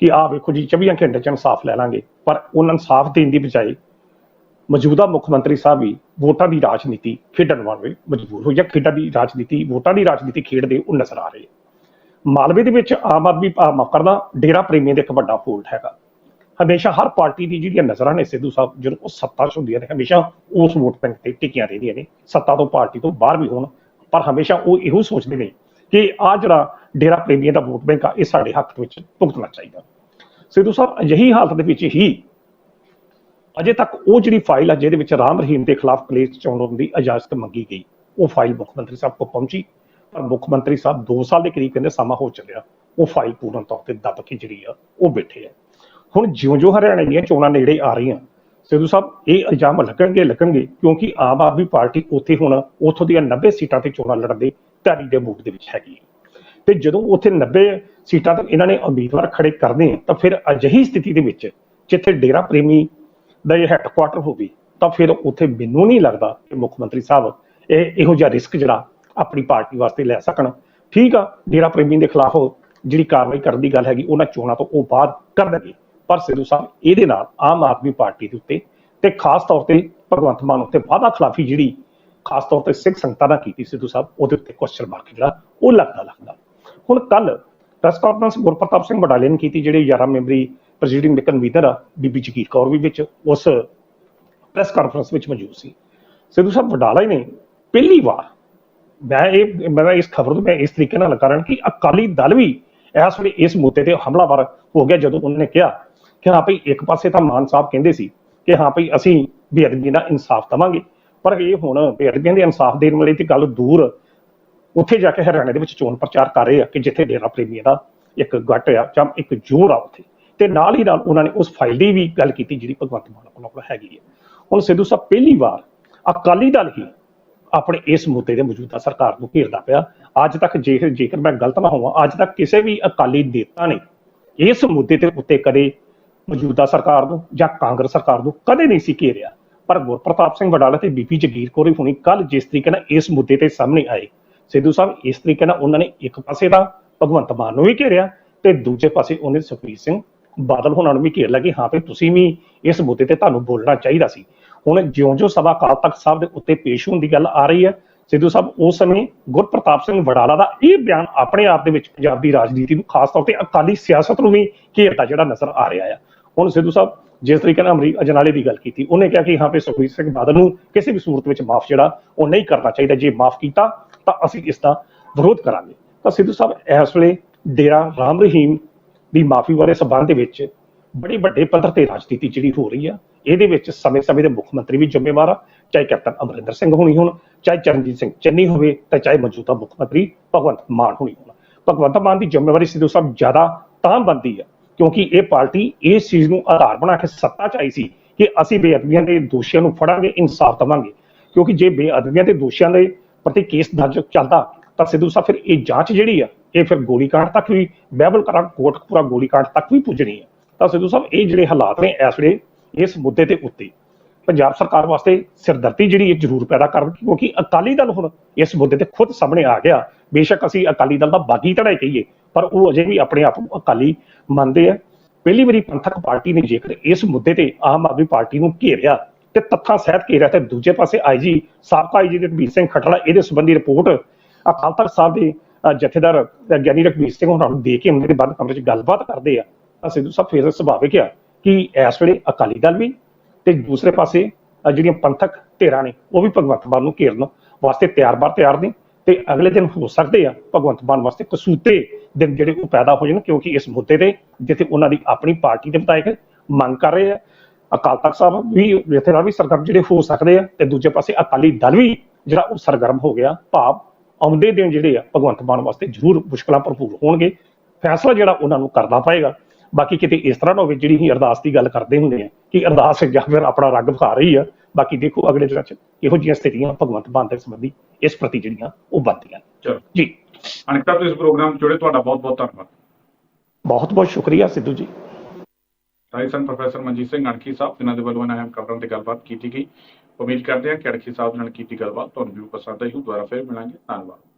ਕਿ ਆਹ ਵੇਖੋ ਜੀ 24 ਘੰਟੇ ਚ ਇਨਸਾਫ ਲੈ ਲਾਂਗੇ, ਪਰ ਉਹਨਾਂ ਇਨਸਾਫ ਦੇਣ ਦੀ ਬਜਾਏ ਮੌਜੂਦਾ ਮੁੱਖ ਮੰਤਰੀ ਸਾਹਿਬ ਵੀ ਵੋਟਾਂ ਦੀ ਰਾਜਨੀਤੀ ਖੇਡਣ ਵਾਲੇ ਮਜਬੂਰ ਹੋ ਜਾਂ ਖੇਡਾਂ ਦੀ ਰਾਜਨੀਤੀ, ਵੋਟਾਂ ਦੀ ਰਾਜਨੀਤੀ ਖੇਡਦੇ ਉਹ ਨਜ਼ਰ ਆ ਰਹੇ। ਮਾਲਵੇ ਦੇ ਵਿੱਚ ਆਮ ਆਦਮੀ ਆ ਮਾਫ ਕਰਦਾ ਡੇਰਾ ਪ੍ਰੇਮੀਆਂ ਦੇ ਇੱਕ ਵੱਡਾ ਫੋਲਟ ਹੈਗਾ। ਹਮੇਸ਼ਾ ਹਰ ਪਾਰਟੀ ਦੀ ਜਿਹੜੀਆਂ ਨਜ਼ਰਾਂ ਨੇ ਸਿੱਧੂ ਸਾਹਿਬ, ਜਦੋਂ ਉਹ ਸੱਤਾ 'ਚ ਹੁੰਦੀਆਂ ਨੇ, ਹਮੇਸ਼ਾ ਉਸ ਵੋਟ ਬੈਂਕ ਤੇ ਟਿਕੀਆਂ ਰਹਿੰਦੀਆਂ ਨੇ। ਸੱਤਾ ਤੋਂ ਪਾਰਟੀ ਤੋਂ ਬਾਹਰ ਵੀ ਹੋਣ, ਪਰ ਹਮੇਸ਼ਾ ਉਹ ਇਹੋ ਸੋਚਦੇ ਨੇ ਕਿ ਆ ਜਿਹੜਾ ਡੇਰਾ ਪ੍ਰੇਮੀਆਂ ਦਾ ਵੋਟ ਬੈਂਕ ਆ, ਇਹ ਸਾਡੇ ਹੱਕ ਵਿੱਚ ਭੁਗਤਣਾ ਚਾਹੀਦਾ। ਸਿੱਧੂ ਸਾਹਿਬ, ਅਜਿਹੀ ਹਾਲਤ ਦੇ ਵਿੱਚ ਹੀ ਅਜੇ ਤੱਕ ਉਹ ਜਿਹੜੀ ਫਾਈਲ ਆ, ਜਿਹਦੇ ਵਿੱਚ ਰਾਮ ਰਹੀਮ ਦੇ ਖਿਲਾਫ ਕੇਸ ਚਲਾਉਣ ਦੀ ਇਜਾਜ਼ਤ ਮੰਗੀ ਗਈ, ਉਹ ਫਾਈਲ ਮੁੱਖ ਮੰਤਰੀ ਸਾਹਿਬ ਕੋਲ ਪਹੁੰਚੀ। ਪਰ ਮੁੱਖ ਮੰਤਰੀ ਸਾਹਿਬ 2 ਸਾਲ ਦੇ ਕਰੀਬ ਕਹਿੰਦੇ ਸਮਾਂ ਹੋ ਚੱਲਿਆ, ਉਹ ਫਾਈਲ ਪੂਰਨ ਤੌਰ ਤੇ ਦੱਬ ਕੇ ਜਿਹੜੀ ਆ, ਉਹ ਬੈਠੇ ਆ। ਹੁਣ ਜਿਉਂ-ਜਿਉਂ ਹਰਿਆਣੇ ਦੀਆਂ ਚੋਣਾਂ ਨੇੜੇ ਆ ਰਹੀਆਂ ਸਿੱਧੂ ਸਾਹਿਬ ਇਹ ਇਲਜ਼ਾਮ ਲੱਗਣਗੇ ਲੱਗਣਗੇ ਕਿਉਂਕਿ ਆਮ ਆਦਮੀ ਪਾਰਟੀ ਉੱਥੇ ਹੁਣ ਉੱਥੋਂ ਦੀਆਂ 90 ਸੀਟਾਂ ਤੇ ਚੋਣਾਂ ਲੜਨ ਦੇ ਤਿਆਰੀ ਦੇ ਮੂਡ ਦੇ ਵਿੱਚ ਹੈਗੀ ਹੈ। ਤੇ ਜਦੋਂ ਉੱਥੇ 90 ਸੀਟਾਂ ਤੱਕ ਇਹਨਾਂ ਨੇ ਉਮੀਦਵਾਰ ਖੜੇ ਕਰਨੇ ਆ, ਤਾਂ ਫਿਰ ਅਜਿਹੀ ਸਥਿਤੀ ਦੇ ਵਿੱਚ ਜਿੱਥੇ ਡੇਰਾ ਪ੍ਰੇਮੀ ਦਾ ਇਹ ਹੈੱਡਕੁਆਟਰ ਹੋਵੇ ਤਾਂ ਫਿਰ ਉੱਥੇ ਮੈਨੂੰ ਨਹੀਂ ਲੱਗਦਾ ਕਿ ਮੁੱਖ ਮੰਤਰੀ ਸਾਹਿਬ ਇਹ ਇਹੋ ਜਿਹਾ ਰਿਸਕ ਜਿਹੜਾ ਆਪਣੀ ਪਾਰਟੀ ਵਾਸਤੇ ਲੈ ਸਕਣ। ਠੀਕ ਆ ਡੇਰਾ ਪ੍ਰੇਮੀ ਦੇ ਖਿਲਾਫ ਜਿਹੜੀ ਕਾਰਵਾਈ ਕਰਨ ਦੀ ਗੱਲ ਹੈਗੀ ਉਹਨਾਂ ਚੋਣਾਂ ਤੋਂ ਉਹ ਬਾਅਦ ਕਰ ਦੇਣਗੇ। ਪਰ ਸਿੱਧੂ ਸਾਹਿਬ, ਇਹਦੇ ਨਾਲ ਆਮ ਆਦਮੀ ਪਾਰਟੀ ਦੇ ਉੱਤੇ ਤੇ ਖਾਸ ਤੌਰ ਤੇ ਭਗਵੰਤ ਮਾਨ ਉੱਤੇ ਵਾਅਦਾ ਖਿਲਾਫੀ ਜਿਹੜੀ ਖਾਸ ਤੌਰ ਤੇ ਸਿੱਖ ਸੰਗਤਾਂ ਨਾਲ ਕੀਤੀ ਸਿੱਧੂ ਸਾਹਿਬ, ਉਹਦੇ ਉੱਤੇ ਕੁਐਸਚਨ ਮਾਰਕ ਜਿਹੜਾ, ਉਹ ਲੱਗਦਾ ਲੱਗਦਾ। ਹੁਣ ਕੱਲ ਪ੍ਰੈਸ ਕਾਨਫਰੰਸ ਗੁਰਪ੍ਰਤਾਪ ਸਿੰਘ ਬਡਾਲੇ ਨੇ ਕੀਤੀ, ਜਿਹੜੇ 11 ਮੈਂਬਰੀ ਪ੍ਰੈਜ਼ੀਡੈਂਟ ਕਨਵੀਨਰ ਆ, ਬੀਬੀ ਜਗੀਰ ਕੌਰ ਵੀ ਵਿੱਚ, ਉਸ ਪ੍ਰੈਸ ਕਾਨਫਰੰਸ ਵਿੱਚ ਮੌਜੂਦ ਸੀ। ਸਿੱਧੂ ਸਾਹਿਬ ਵਡਾਲਾ ਹੀ ਨੇ ਪਹਿਲੀ ਵਾਰ ਮੈਂ ਇਹ, ਮੈਂ ਇਸ ਖਬਰ ਨੂੰ ਮੈਂ ਇਸ ਤਰੀਕੇ ਨਾਲ ਕਰਨ ਕਿ ਅਕਾਲੀ ਦਲ ਵੀ ਇਸ ਵੇਲੇ ਇਸ ਮੁੱਦੇ ਤੇ ਹਮਲਾਵਰ ਹੋ ਗਿਆ, ਜਦੋਂ ਉਹਨਾਂ ਨੇ ਕਿਹਾ ਕਿ ਹਾਂ ਭਈ ਇੱਕ ਪਾਸੇ ਤਾਂ ਮਾਨ ਸਾਹਿਬ ਕਹਿੰਦੇ ਸੀ ਕਿ ਹਾਂ ਭਈ ਅਸੀਂ ਬੇਅਦਬੀ ਦਾ ਇਨਸਾਫ ਦਵਾਂਗੇ। ਪਰ ਇਹ ਹੁਣ ਬੇਅਦਬੀਆਂ ਦੇ ਇਨਸਾਫ ਦੇਣ ਵਾਲੀ ਤੇ ਗੱਲ ਦੂਰ ਉੱਥੇ ਜਾ ਕੇ ਹਰਿਆਣੇ ਦੇ ਵਿੱਚ ਚੋਣ ਪ੍ਰਚਾਰ ਕਰ ਰਹੇ ਆ ਕਿ ਜਿੱਥੇ ਡੇਰਾ ਪ੍ਰੇਮੀਆਂ ਦਾ ਇੱਕ ਗੱਟ ਆ ਜਾਂ ਇੱਕ ਜੋਰ ਆ ਉੱਥੇ। ਤੇ ਨਾਲ ਹੀ ਨਾਲ ਉਹਨਾਂ ਨੇ ਉਸ ਫਾਈਲ ਦੀ ਵੀ ਗੱਲ ਕੀਤੀ ਜਿਹੜੀ ਭਗਵੰਤ ਮਾਨ ਕੋਲ ਹੈਗੀ ਹੈ ਹੁਣ ਸਿੱਧੂ ਸਾਹਿਬ ਪਹਿਲੀ ਵਾਰ ਅਕਾਲੀ ਦਲ ਹੀ ਆਪਣੇ ਇਸ ਮੁੱਦੇ ਦੇ ਮੌਜੂਦਾ ਸਰਕਾਰ ਨੂੰ ਘੇਰਦਾ ਪਿਆ। ਅੱਜ ਤੱਕ ਜੇ ਜੇਕਰ ਮੈਂ ਗਲਤ ਨਾ ਹੋਵਾਂ, ਅੱਜ ਤੱਕ ਕਿਸੇ ਵੀ ਅਕਾਲੀ ਨੇਤਾ ਨੇ ਇਸ ਮੁੱਦੇ ਦੇ ਉੱਤੇ ਕਦੇ ਮੌਜੂਦਾ ਸਰਕਾਰ ਨੂੰ ਜਾਂ ਕਾਂਗਰਸ ਸਰਕਾਰ ਨੂੰ ਕਦੇ ਨਹੀਂ ਸੀ ਘੇਰਿਆ। ਪਰ ਗੁਰਪ੍ਰਤਾਪ ਸਿੰਘ ਵਡਾਲਾ ਤੇ ਬੀਪੀ ਜਗੀਰ ਕੋਰੀ ਹੁਣੀ ਕੱਲ ਜਿਸ ਤਰੀਕੇ ਨਾਲ ਇਸ ਮੁੱਦੇ ਤੇ ਸਾਹਮਣੇ ਆਏ, ਸਿੱਧੂ ਸਾਹਿਬ ਇਸ ਤਰੀਕੇ ਨਾਲ ਉਹਨਾਂ ਨੇ ਇੱਕ ਪਾਸੇ ਦਾ ਭਗਵੰਤ ਮਾਨ ਨੂੰ ਵੀ ਘੇਰਿਆ ਤੇ ਦੂਜੇ ਪਾਸੇ ਉਹਨੇ ਸੁਖਬੀਰ ਸਿੰਘ ਬਾਦਲ ਹੋਣਾ ਨੂੰ ਵੀ ਘੇਰ ਲਿਆ ਕਿ ਹਾਂ ਵੀ ਤੁਸੀਂ ਵੀ ਇਸ ਮੁੱਦੇ ਤੇ ਤੁਹਾਨੂੰ ਬੋਲਣਾ ਚਾਹੀਦਾ ਸੀ। ਹੁਣ ਜਿਉਂ-ਜਿਉਂ ਸਭਾ ਅਕਾਲ ਤਖਤ ਸਾਹਿਬ ਦੇ ਉੱਤੇ ਪੇਸ਼ ਹੋਣ ਦੀ ਗੱਲ ਆ ਰਹੀ ਹੈ, ਸਿੱਧੂ ਸਾਹਿਬ ਉਸ ਸਮੇਂ ਗੁਰਪ੍ਰਤਾਪ ਸਿੰਘ ਵਡਾਲਾ ਦਾ ਇਹ ਬਿਆਨ ਆਪਣੇ ਆਪ ਦੇ ਵਿੱਚ ਪੰਜਾਬ ਦੀ ਰਾਜਨੀਤੀ ਨੂੰ ਖਾਸ ਤੌਰ ਤੇ ਅਕਾਲੀ ਸਿਆਸਤ ਨੂੰ ਵੀ ਘੇਰਦਾ ਜਿਹੜਾ ਨਜ਼ਰ ਆ ਰਿਹਾ ਆ। ਹੁਣ ਸਿੱਧੂ ਸਾਹਿਬ, ਜਿਸ ਤਰੀਕੇ ਨਾਲ ਅਮਰੀਕ ਅਜਨਾਲੇ ਦੀ ਗੱਲ ਕੀਤੀ, ਉਹਨੇ ਕਿਹਾ ਕਿ ਹਾਂ ਵੀ ਸੁਖਬੀਰ ਸਿੰਘ ਬਾਦਲ ਨੂੰ ਕਿਸੇ ਵੀ ਸੂਰਤ ਵਿੱਚ ਮਾਫ ਜਿਹੜਾ, ਉਹ ਨਹੀਂ ਕਰਨਾ ਚਾਹੀਦਾ। ਜੇ ਮਾਫ ਕੀਤਾ, ਤਾਂ ਅਸੀਂ ਇਸ ਦਾ ਵਿਰੋਧ ਕਰਾਂਗੇ। ਤਾਂ ਸਿੱਧੂ ਸਾਹਿਬ, ਇਸ ਵੇਲੇ ਡੇਰਾ ਰਾਮ ਰਹੀਮ ਦੀ ਮਾਫੀ ਬਾਰੇ ਸਬੰਧ ਦੇ ਵਿੱਚ ਬੜੀ ਵੱਡੇ ਪੱਧਰ ਤੇ ਰਾਜਨੀਤੀ ਜਿਹੜੀ ਹੋ ਰਹੀ ਆ, ਇਹਦੇ ਵਿੱਚ ਸਮੇਂ-ਸਮੇਂ ਦੇ ਮੁੱਖ ਮੰਤਰੀ ਵੀ ਜ਼ਿੰਮੇਵਾਰ ਆ, ਚਾਹੇ ਕੈਪਟਨ ਅਮਰਿੰਦਰ ਸਿੰਘ ਹੋਣੀ ਹੋਣ, ਚਾਹੇ ਚਰਨਜੀਤ ਸਿੰਘ ਚੰਨੀ ਹੋਵੇ, ਤਾਂ ਚਾਹੇ ਮੌਜੂਦਾ ਮੁੱਖ ਮੰਤਰੀ ਭਗਵੰਤ ਮਾਨ ਹੋਣੀ ਹੋਣ। ਭਗਵੰਤ ਮਾਨ ਦੀ ਜ਼ਿੰਮੇਵਾਰੀ ਸਿੱਧੂ ਸਾਹਿਬ ਜ਼ਿਆਦਾ ਤਾਂ ਬਣਦੀ ਆ। ਕਿਉਂਕਿ ਇਹ ਪਾਰਟੀ ਇਸ ਚੀਜ਼ ਨੂੰ ਆਧਾਰ ਬਣਾ ਕੇ ਸੱਤਾ 'ਚ ਆਈ ਸੀ ਕਿ ਅਸੀਂ ਬੇਅਦਬੀਆਂ ਦੇ ਦੋਸ਼ੀਆਂ ਨੂੰ ਫੜਾਂਗੇ, ਇਨਸਾਫ ਦਵਾਂਗੇ। ਕਿਉਂਕਿ ਜੇ ਬੇਅਦਬੀਆਂ ਦੇ ਦੋਸ਼ੀਆਂ ਦੇ ਪ੍ਰਤੀ ਕੇਸ ਦਰਜ ਚੱਲਦਾ, ਤਾਂ ਸਿੱਧੂ ਸਾਹਿਬ ਫਿਰ ਇਹ ਜਾਂਚ ਜਿਹੜੀ ਆ, ਇਹ ਫਿਰ ਗੋਲੀकांड ਤੱਕ ਵੀ, ਬਹਿਬਲ ਕਰਾਂ ਕੋਟਕਪੂਰਾ ਗੋਲੀकांड ਤੱਕ ਵੀ ਪੁੱਜਣੀ ਹੈ ਤਾਂ ਸਿੱਧੂ ਸਾਹਿਬ, ਇਹ ਜਿਹੜੇ ਹਾਲਾਤ ਨੇ ਇਸ ਵੇਲੇ, ਇਸ ਮੁੱਦੇ ਤੇ ਉੱਤੇ, ਪੰਜਾਬ ਸਰਕਾਰ ਵਾਸਤੇ ਸਿਰਦਰਦੀ ਜਿਹੜੀ ਇਹ ਜ਼ਰੂਰ ਪੈਦਾ ਕਰਨ ਕਿਉਂਕਿ ਅਕਾਲੀ ਦਲ ਹੁਣ ਇਸ ਮੁੱਦੇ ਤੇ ਖੁਦ ਸਾਹਮਣੇ ਆ ਗਿਆ। ਬੇਸ਼ੱਕ ਅਸੀਂ ਅਕਾਲੀ ਦਲ ਦਾ ਬਾਗੀ ਧੜਾ ਹੀ ਕਹੀਏ ਪਰ ਉਹ ਅਜੇ ਵੀ ਆਪਣੇ ਆਪ ਨੂੰ ਅਕਾਲੀ ਮੰਨਦੇ ਆ। ਪਹਿਲੀ ਵਾਰੀ ਪੰਥਕ ਪਾਰਟੀ ਨੇ ਜੇਕਰ ਇਸ ਮੁੱਦੇ ਤੇ ਆਮ ਆਦਮੀ ਪਾਰਟੀ ਨੂੰ ਘੇਰਿਆ ਤੇ ਤੱਥਾਂ ਸਹਿਤ ਘੇਰਿਆ ਤੇ ਦੂਜੇ ਪਾਸੇ ਆਈਜੀ ਸਾਬਕਾ ਆਈਜੀ ਰਘਬੀਰ ਸਿੰਘ ਖੱਟੜਾ ਇਹਦੇ ਸੰਬੰਧੀ ਰਿਪੋਰਟ ਅਕਾਲ ਤਖਤ ਸਾਹਿਬ ਦੇ ਜਥੇਦਾਰ ਗਿਆਨੀ ਰਘਬੀਰ ਸਿੰਘ ਉਹਨਾਂ ਨੂੰ ਦੇ ਕੇ ਉਹਨਾਂ ਦੇ ਬੰਦ ਕਮਰੇ 'ਚ ਗੱਲਬਾਤ ਕਰਦੇ ਆ। ਤਾਂ ਸਿੱਧੂ ਸਾਹਿਬ ਫਿਰ ਸੁਭਾਵਿਕ ਆ ਕਿ ਇਸ ਵੇਲੇ ਅਕਾਲੀ ਦਲ ਵੀ ਤੇ ਦੂਸਰੇ ਪਾਸੇ ਜਿਹੜੀਆਂ ਪੰਥਕ ਧਿਰਾਂ ਨੇ, ਉਹ ਵੀ ਭਗਵੰਤ ਮਾਨ ਨੂੰ ਘੇਰਨ ਵਾਸਤੇ ਤਿਆਰ ਬਾਰ ਤਿਆਰ ਨੇ। ਤੇ ਅਗਲੇ ਦਿਨ ਹੋ ਸਕਦੇ ਆ ਭਗਵੰਤ ਮਾਨ ਵਾਸਤੇ ਕਸੂਤੇ ਦਿਨ ਜਿਹੜੇ ਉਹ ਪੈਦਾ ਹੋ ਜਾਣ ਕਿਉਂਕਿ ਇਸ ਮੁੱਦੇ ਤੇ ਜਿੱਥੇ ਉਹਨਾਂ ਦੀ ਆਪਣੀ ਪਾਰਟੀ ਦੇ ਵਿਧਾਇਕ ਮੰਗ ਕਰ ਰਹੇ ਆ, ਅਕਾਲ ਤਖਤ ਸਾਹਿਬ ਵੀ ਇੱਥੇ ਨਾਲ ਵੀ ਸਰਗਰਮ ਜਿਹੜੇ ਹੋ ਸਕਦੇ ਆ ਤੇ ਦੂਜੇ ਪਾਸੇ ਅਕਾਲੀ ਦਲ ਵੀ ਜਿਹੜਾ ਉਹ ਸਰਗਰਮ ਹੋ ਗਿਆ, ਭਾਵ ਆਉਂਦੇ ਦਿਨ ਜਿਹੜੇ ਆ ਭਗਵੰਤ ਮਾਨ ਵਾਸਤੇ ਜ਼ਰੂਰ ਮੁਸ਼ਕਲਾਂ ਭਰਪੂਰ ਹੋਣਗੇ, ਫੈਸਲਾ ਜਿਹੜਾ ਉਹਨਾਂ ਨੂੰ ਕਰਨਾ ਪਏਗਾ। ਬਾਕੀ ਕਿਤੇ ਇਸ ਤਰ੍ਹਾਂ ਨਾ ਹੋਵੇ ਜਿਹੜੀ ਹੀ ਅਰਦਾਸ ਦੀ ਗੱਲ ਕਰਦੇ ਹੁੰਦੇ ਆ ਕਿ ਅਰਦਾਸ ਜਾਂ ਫਿਰ ਆਪਣਾ ਰੰਗ ਵਿਖਾ ਰਹੀ ਆ ਬਾਕੀ ਦੇਖੋ ਅਗਲੇ ਦਿਨਾਂ 'ਚ ਇਹੋ ਜਿਹੀਆਂ ਸਥਿਤੀਆਂ ਭਗਵੰਤ ਮਾਨ ਦੇ ਸੰਬੰਧੀ ਇਸ ਪ੍ਰਤੀ ਜਿਹੜੀਆਂ ਉਹ ਬਣਦੀਆਂ। ਚਲੋ। ਜੀ। ਸਾਹਿਬ ਤੁਸੀਂ ਇਸ ਪ੍ਰੋਗਰਾਮ ਜੁੜੇ ਤੁਹਾਡਾ ਬਹੁਤ ਬਹੁਤ ਧੰਨਵਾਦ। ਬਹੁਤ ਬਹੁਤ ਸ਼ੁਕਰੀਆ ਸਿੱਧੂ ਜੀ। ਰਾਈ ਸਨ ਪ੍ਰੋਫੈਸਰ ਮਨਜੀਤ ਸਿੰਘ ਅਣਖੀ ਸਾਹਿਬ ਜਿਨ੍ਹਾਂ ਦੇ ਵੱਲੋਂ ਇਹਨਾਂ ਅਹਿਮ ਖਬਰਾਂ ਤੇ ਗੱਲਬਾਤ ਕੀਤੀ ਗਈ। ਉਮੀਦ ਕਰਦੇ ਹਾਂ ਕਿ ਅਣਖੀ ਸਾਹਿਬ ਨਾਲ ਕੀਤੀ ਗੱਲਬਾਤ ਤੁਹਾਨੂੰ ਵੀ ਪਸੰਦ ਆਈ ਹੋ ਦੁਬਾਰਾ ਫਿਰ ਮਿਲਾਂਗੇ। ਧੰਨਵਾਦ।